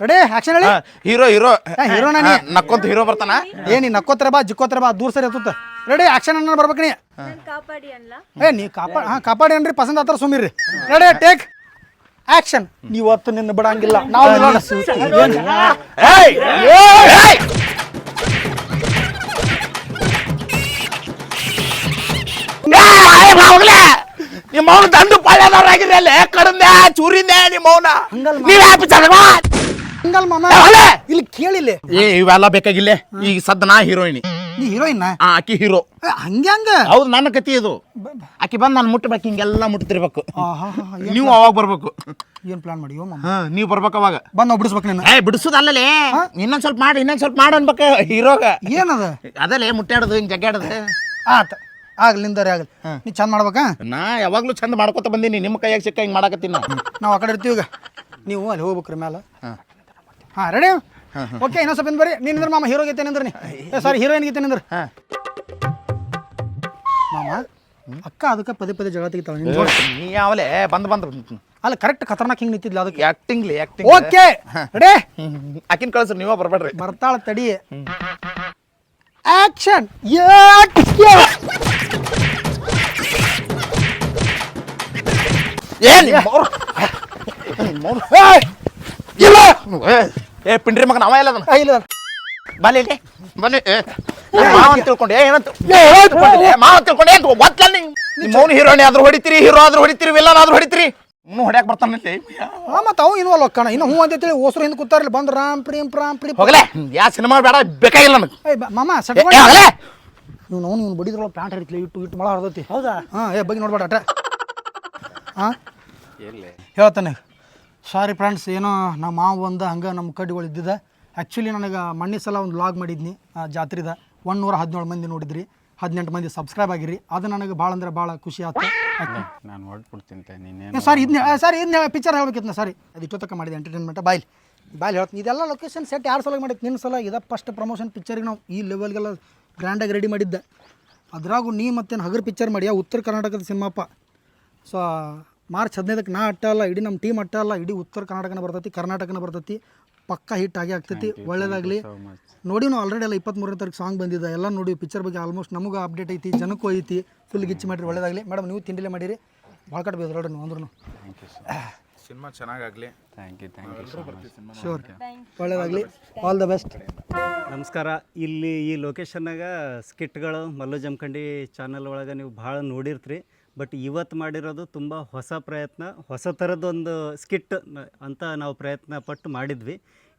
ರೆಡಿ ಆಕ್ಷನ್ ಹೇಳಿ. Hero hero. ಹೀರೋನ ನೀ? ನಕ್ಕೊಂತ ಹೀರೋ ಬರ್ತಾನ? ಏ ನೀ ನಕ್ಕೋತ್ರ ಬಾ ಜಿಕ್ಕೋತ್ರ ಬಾ ದೂರ ಸರಿ ಹತ್ತುತ್ತ. ರೆಡಿ ಆಕ್ಷನ್ ಅನ್ನ ಬರ್ಬೇಕು ನೀ. ಕಾಪಾಡಿ ಅನ್ಲ ಏ ನೀ ಕಾಪಾಡ ಹಾಂ ಕಾಪಾಡಿ ಅನ್ರಿ ಪಸಂದ್ ಆತರ ಸುಮಿರ್ರಿ ರೆಡಿ ಟೇಕ್ ಆಕ್ಷನ್ ನೀವತ್ತು ನಿನ್ನ ಬಿಡಂಗಿಲ್ಲ. ನಾವು! ಏಯ್! ಏಯ್, ನಿಮ್ಮ ಮೌನ ತಂದು ಪಾಳ್ಯದವ್ರಾಗಿರಿ ಕಡಿಮೆ ಕಡಂದೆ ಚೂರಿಂದೆ ನಿಮ್ಮ ಮೌನ ಹಂಗಲ್ಲ ನೀವ್ ಹ್ಯಾಪಿ ಹಂಗಲ್ ಮಾಮ. ಇಲ್ಲಿ ಕೇಳಿಲ್ಲ. ಏ ಇವೆಲ್ಲ ಬೇಕಾಗಿಲ್ಲ. ಈಗ ಸದ್ದ ನಾ ಹೀರೋಯಿನಿ. ನೀ ಹೀರೋಯಿನ್ ಆಕಿ ಹೀರೋ. ಹಂಗೆ ಹಂಗ. ಹೌದು ನನ್ನ ಕತಿ ಇದು. ಆಕಿ ಬಂದು ನಾನು ಮುಟ್ಟಬೇಕು ಹಿಂಗೆಲ್ಲ ಮುಟ್ತಿರ್ಬೇಕು. ನೀವು ಅವಾಗ ಬರ್ಬೇಕು. ಏನ್ ಪ್ಲಾನ್ ಮಾಡಿ ಮಾಮ? ಹಾ ನೀವು ಬರ್ಬೇಕು ಅವಾಗ. ಬಂದ್ ನಾವು ಬಿಡಿಸ್ಬೇಕು ನಿನ್ನ. ಏ ಬಿಡಿಸೋದಲ್ಲಲೇ. ಇನ್ನೊಂದ್ ಸ್ವಲ್ಪ ಮಾಡಿ ಇನ್ನೊಂದ್ ಸ್ವಲ್ಪ ಮಾಡಿ ಅನ್ಬೇಕು ಹೀರೋಗ. ಏನದ? ಅದಲ್ಲೇ ಮುಟ್ಟಾಡೋದು ಹಿಂಗೆ ಜಗ್ಗಾಡೋದು ಆತ. ಆಗ್ಲಿ ರೀ ಆಗ್ಲಿ. ನೀ ಚಂದ ಮಾಡ್ಬೇಕಾ? ನಾ ಯಾವಾಗ್ಲೂ ಚಂದ ಮಾಡ್ಕೊತ ಬಂದೀನಿ ನಿಮ್ಮ ಕೈಯಾಗ ಸಿಕ್ಕ ಹಿಂಗೆ ಮಾಡಕತ್ತೀನಿ ನಾ. ನಾವು ಆ ಕಡೆ ಇರ್ತೀವಿ ಈಗ. ನೀವು ಅಲ್ಲಿ ಹೋಗ್ಬೇಕ್ರಿ ಮ್ಯಾಲ. ಹಾಂ. ರೆಡಿ ಓಕೆ ಇನ್ನೊಂದ್ ಸ್ವಲ್ಪ ಬರ್ರಿ ನೀನ್ ಮಾಮ ಹೀರೋ ಗೀತೇನೆ ನಿಂದ್ರ ನೀ. ಸಾರಿ ಹೀರೋಯಿನ್ ಗೀತೇನೆ ನಿಂದ್ರ. ಮಾಮ ಅಕ್ಕ ಅದಕ್ಕೆ ಪದೇ ಪದೇ ಜಗಳ ತೆಗಿತಾವ ನೀ ಯಾವಲೇ ಬಂದ್ ಬಂದ್. ಅಲ್ಲ ಕರೆಕ್ಟ್ ಖತರ್ನಾಕ್ ಹಿಂಗೆ ನಿಂತಿದ್ಲ ಅದಕ್ಕೆ. ಆ್ಯಕ್ಟಿಂಗ್ಲಿ ಆಕ್ಟಿಂಗ್ ಓಕೆ ರೆಡಿ ಆಕಿನ ಕಳ್ಸ್ರಿ ನೀವ ಬರ್ಬೇಡ್ರಿ. ಬರ್ತಾಳ ತಡಿ. ಆಕ್ಷನ್ ಏ ನಿಮ್ಮ ಇಲ್ಲ! ಏ, ಏ ಪಿಂಡ್ರಿ ಮಗನ ಅವ ಎಲ್ಲ ಅದನ್ನ. ಇಲ್ಲ ಬನ್ನಿ ಇಲ್ಲಿ. ಬನ್ನಿ ಏ ಮಾವ ಅಂತ ತಿಳ್ಕೊಂಡೆ ಏನಂತ? ಮಾವ ಅಂತ ತಿಳ್ಕೊಂಡೆ ಏನು ಒತ್ತಲ್ಲ ನಿಂಗೆ ನಿಮ್ಮ ಮೌನ ಹೀರೋಣಿ ಆದ್ರೂ ಹೊಡಿತೀರಿ ಹೀರೋ ಆದ್ರೂ ಹೊಡಿತೀರಿ ವಿಲ್ಲನ್ ಆದ್ರೂ ಹೊಡಿತೀರಿ. ಇನ್ನೂ ಹೊಡ್ಯಾಕ್ ಬರ್ತಾನಲ್ಲಿ ಮತ್ತೆ ಮತ್ತು ಅವು ಇನ್ವಾಲ್ವ್ ಅಕ್ಕಣ ಇನ್ನು ಹ್ಞೂ ಅಂತೇಳಿ ಓಸರು ಹಿಂದೆ ಕೂತಾರಲ್ಲ ಬಂದು ರಾಮ್ ಪ್ರೀಮ್ ಪ್ರಾಮ್ ಪ್ರೀ ಹೋಗಲೇ. ಯಾ ಸಿನಿಮಾ ಬೇಡ ಬೇಕಾಗಿಲ್ಲ ನನಗೆ. ಏ ಬ- ಮಾಮ ಏ, ಸಟ್ ಏ, ಹೋಗಲೇ. ನೀವು ನಾವು ನೀವು ಬಡಿದ್ರೊಳಗೆ ಪ್ಯಾಂಟ್ ಹರಿತ್ಲಿ ಇಟ್ಟು ಇಟ್ಟು ಮಳ ಹರಿದೈತಿ. ಹೌದಾ? ಹಾಂ ಏ ಬಗ್ಗೆ ನೋಡ್ಬೇಡ ಅಟ ಹಾಂ? ಹೇಳ್ತಾನೆ. ಸಾರಿ ಫ್ರೆಂಡ್ಸ್ ಏನೋ ನಮ್ಮ ಮಾವ ಒಂದು ಹಂಗೆ ನಮ್ಮ ಕಡ್ಡಿಗಳು ಇದ್ದಿದ್ದ ಆ್ಯಕ್ಚುಲಿ ನನಗೆ ಮಣ್ಣಿ ಸಲ ಒಂದು ಲಾಗ್ ಮಾಡಿದ್ನಿ ಆ ಜಾತ್ರೆದ. ಒಂದು ನೂರ ಹದಿನೇಳು ಮಂದಿ ನೋಡಿದ್ರಿ. ಹದಿನೆಂಟು ಮಂದಿ ಸಬ್ಸ್ಕ್ರೈಬ್ ಆಗಿರಿ. ಅದು ನನಗೆ ಭಾಳ ಅಂದ್ರೆ ಭಾಳ ಖುಷಿ ಆಯ್ತು ನಾನು ನೀನೇನು ಸರ್ ಇದನ್ನ ಸರ್ ಇದನ್ನ ಪಿಕ್ಚರ್ ಹೇಳ್ಬೇಕಿತ್ತು ಸರ್ ಅದು ಇಷ್ಟೊತ್ತಕ ಮಾಡಿದೆ ಎಂಟರ್ಟೈನ್ಮೆಂಟ್ ಬಾಯ್ಲಿ ಬಾಯ್ಲಿ ಹೇಳ್ತೀನಿ. ಇದೆಲ್ಲ ಲೊಕೇಶನ್ ಸೆಟ್ ಯಾರು ಸಲ ಮಾಡಿದ್ದು ನಿನ್ನ ಸಲ ಇದ ಫಸ್ಟ್ ಪ್ರಮೋಷನ್ ಪಿಕ್ಚರಿಗೆ ನಾವು ಈ ಲೆವೆಲ್ಗೆಲ್ಲ ಗ್ರ್ಯಾಂಡಾಗಿ ರೆಡಿ ಮಾಡಿದ್ದೆ. ಅದ್ರಾಗೂ ನೀ ಮತ್ತೇನು ಹಗರ್ ಪಿಕ್ಚರ್ ಮಾಡಿಯಾ? ಉತ್ತರ ಕರ್ನಾಟಕದ ಸಿನಿಮಾಪ್ಪ ಸೊ ಮಾರ್ಚ್ ಹದಿನೈದಕ್ಕೆ ನಾ ಅಟ್ಟ ಅಲ್ಲ ಇಡೀ ನಮ್ಮ ಟೀಮ್ ಅಟ್ಟ ಅಲ್ಲ ಇಡೀ ಉತ್ತರ ಕರ್ನಾಟಕನ ಬರ್ತೈತಿ ಕರ್ನಾಟಕನ ಬರ್ತೈತಿ ಪಕ್ಕ ಹಿಟ್ ಆಗಿ ಆಗ್ತೈತಿ ಒಳ್ಳೇದಾಗಲಿ. ನೋಡಿ ನಾವು ಆಲ್ರೆಡಿ ಎಲ್ಲ ಇಪ್ಪತ್ತ್ಮೂರನೇ ತಾರೀಕು ಸಾಂಗ್ ಬಂದಿದೆ ಎಲ್ಲ ನೋಡಿ ಪಿಕ್ಚರ್ ಬಗ್ಗೆ ಆಲ್ಮೋಸ್ಟ್ ನಮಗೂ ಅಪ್ಡೇಟ್ ಐತಿ ಜನಕ್ಕೂ ಐತಿ ಫುಲ್ ಗಿಚ್ಚಿ ಮಾಡಿರಿ ಒಳ್ಳೇದಾಗಲಿ. ಮೇಡಮ್ ನೀವು ತಿಂಡಿಲೇ ಮಾಡಿರಿ ಭಾಳ ಕಟ್ ಬೇಕು ನೋಡ್ರಿ ನೀವು ಅಂದ್ರೂ ಸಿನಿಮಾ ಚೆನ್ನಾಗಾಗಲಿ. Thank you thank you sure ಒಳ್ಳೇದಾಗಲಿ. ಆಲ್ ದ ಬೆಸ್ಟ್ ನಮಸ್ಕಾರ. ಇಲ್ಲಿ ಈ ಲೊಕೇಶನ್ನಾಗ ಸ್ಕಿಟ್ಗಳು ಮಲ್ಲು ಜಮಖಂಡಿ ಚಾನಲ್ ಒಳಗೆ ನೀವು ಭಾಳ ನೋಡಿರ್ತೀರಿ. ಬಟ್ ಇವತ್ತು ಮಾಡಿರೋದು ತುಂಬ ಹೊಸ ಪ್ರಯತ್ನ, ಹೊಸ ಥರದೊಂದು ಸ್ಕಿಟ್ ಅಂತ ನಾವು ಪ್ರಯತ್ನ ಪಟ್ಟು ಮಾಡಿದ್ವಿ.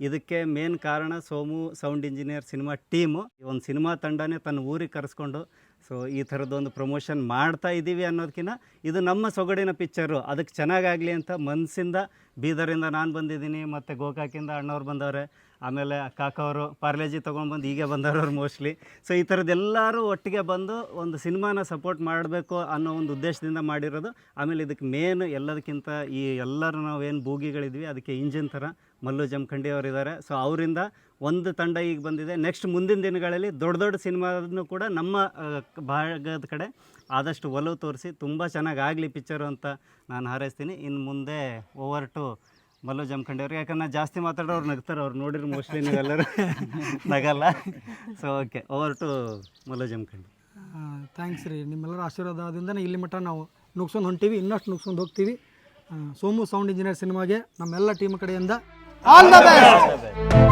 ಇದಕ್ಕೆ ಮೇನ್ ಕಾರಣ Somu sound engineer cinema team. ಒಂದು ಸಿನಿಮಾ ತಂಡನೇ ತನ್ನ ಊರಿಗೆ ಕರೆಸ್ಕೊಂಡು, ಸೊ ಈ ಥರದ್ದೊಂದು ಪ್ರಮೋಷನ್ ಮಾಡ್ತಾ ಇದ್ದೀವಿ ಅನ್ನೋದಕ್ಕಿಂತ ಇದು ನಮ್ಮ ಸೊಗಡಿನ ಪಿಕ್ಚರು ಅದಕ್ಕೆ ಚೆನ್ನಾಗಾಗಲಿ ಅಂತ ಮನಸ್ಸಿಂದ ಬೀದರಿಂದ ನಾನು ಬಂದಿದ್ದೀನಿ, ಮತ್ತು ಗೋಕಾಕಿಂದ ಅಣ್ಣವ್ರು ಬಂದವ್ರೆ. ಆಮೇಲೆ ಕಾಕವರು ಪಾರ್ಲೇಜಿ ತೊಗೊಂಡ್ಬಂದು ಹೀಗೆ ಬಂದವರು ಮೋಸ್ಟ್ಲಿ ಸೊ ಈ ಥರದ್ದೆಲ್ಲರೂ ಒಟ್ಟಿಗೆ ಬಂದು ಒಂದು ಸಿನಿಮಾನ ಸಪೋರ್ಟ್ ಮಾಡಬೇಕು ಅನ್ನೋ ಒಂದು ಉದ್ದೇಶದಿಂದ ಮಾಡಿರೋದು. ಆಮೇಲೆ ಇದಕ್ಕೆ ಮೇನ್ ಎಲ್ಲದಕ್ಕಿಂತ ಈ ಎಲ್ಲರೂ ನಾವೇನು ಭೂಗಿಗಳಿದ್ವಿ, ಅದಕ್ಕೆ ಇಂಜಿನ್ ಥರ ಮಲ್ಲು ಜಮಖಂಡಿ ಅವರಿದ್ದಾರೆ ಸೊ ಅವರಿಂದ ಒಂದು ತಂಡ ಈಗ ಬಂದಿದೆ. ನೆಕ್ಸ್ಟ್ ಮುಂದಿನ ದಿನಗಳಲ್ಲಿ ದೊಡ್ಡ ದೊಡ್ಡ ಸಿನಿಮಾದನ್ನು ಕೂಡ ನಮ್ಮ ಭಾಗದ ಕಡೆ ಆದಷ್ಟು ಒಲವು ತೋರಿಸಿ ತುಂಬ ಚೆನ್ನಾಗಿ ಆಗಲಿ ಪಿಕ್ಚರು ಅಂತ ನಾನು ಹಾರೈಸ್ತೀನಿ. ಇನ್ನು ಮುಂದೆ ಓವರ್ ಟು ಮಲ್ಲು ಜಮಖಂಡಿ ಅವ್ರಿಗೆ ಯಾಕಂದ್ರೆ ನಾ ಜಾಸ್ತಿ ಮಾತಾಡೋರು ನಗ್ತಾರೆ ಅವ್ರು ನೋಡಿರಿ ಮೋಸ್ಟ್ಲಿ ನೀವೆಲ್ಲರೂ ನಗಲ್ಲ. So okay over to Mallu Jamakhandi. Thanks ರೀ. ನಿಮ್ಮೆಲ್ಲರ ಆಶೀರ್ವಾದದಿಂದನೇ ಇಲ್ಲಿ ಮಟ್ಟ ನಾವು ನುಗ್ಸ್ಕೊಂಡು ಹೊಂಟೀವಿ ಇನ್ನಷ್ಟು ನುಗ್ಸ್ಕೊಂಡು ಹೋಗ್ತೀವಿ. ಸೋಮು ಸೌಂಡ್ ಇಂಜಿನಿಯರ್ ಸಿನಿಮಾಗೆ ನಮ್ಮೆಲ್ಲ ಟೀಮ್ ಕಡೆಯಿಂದ. All the best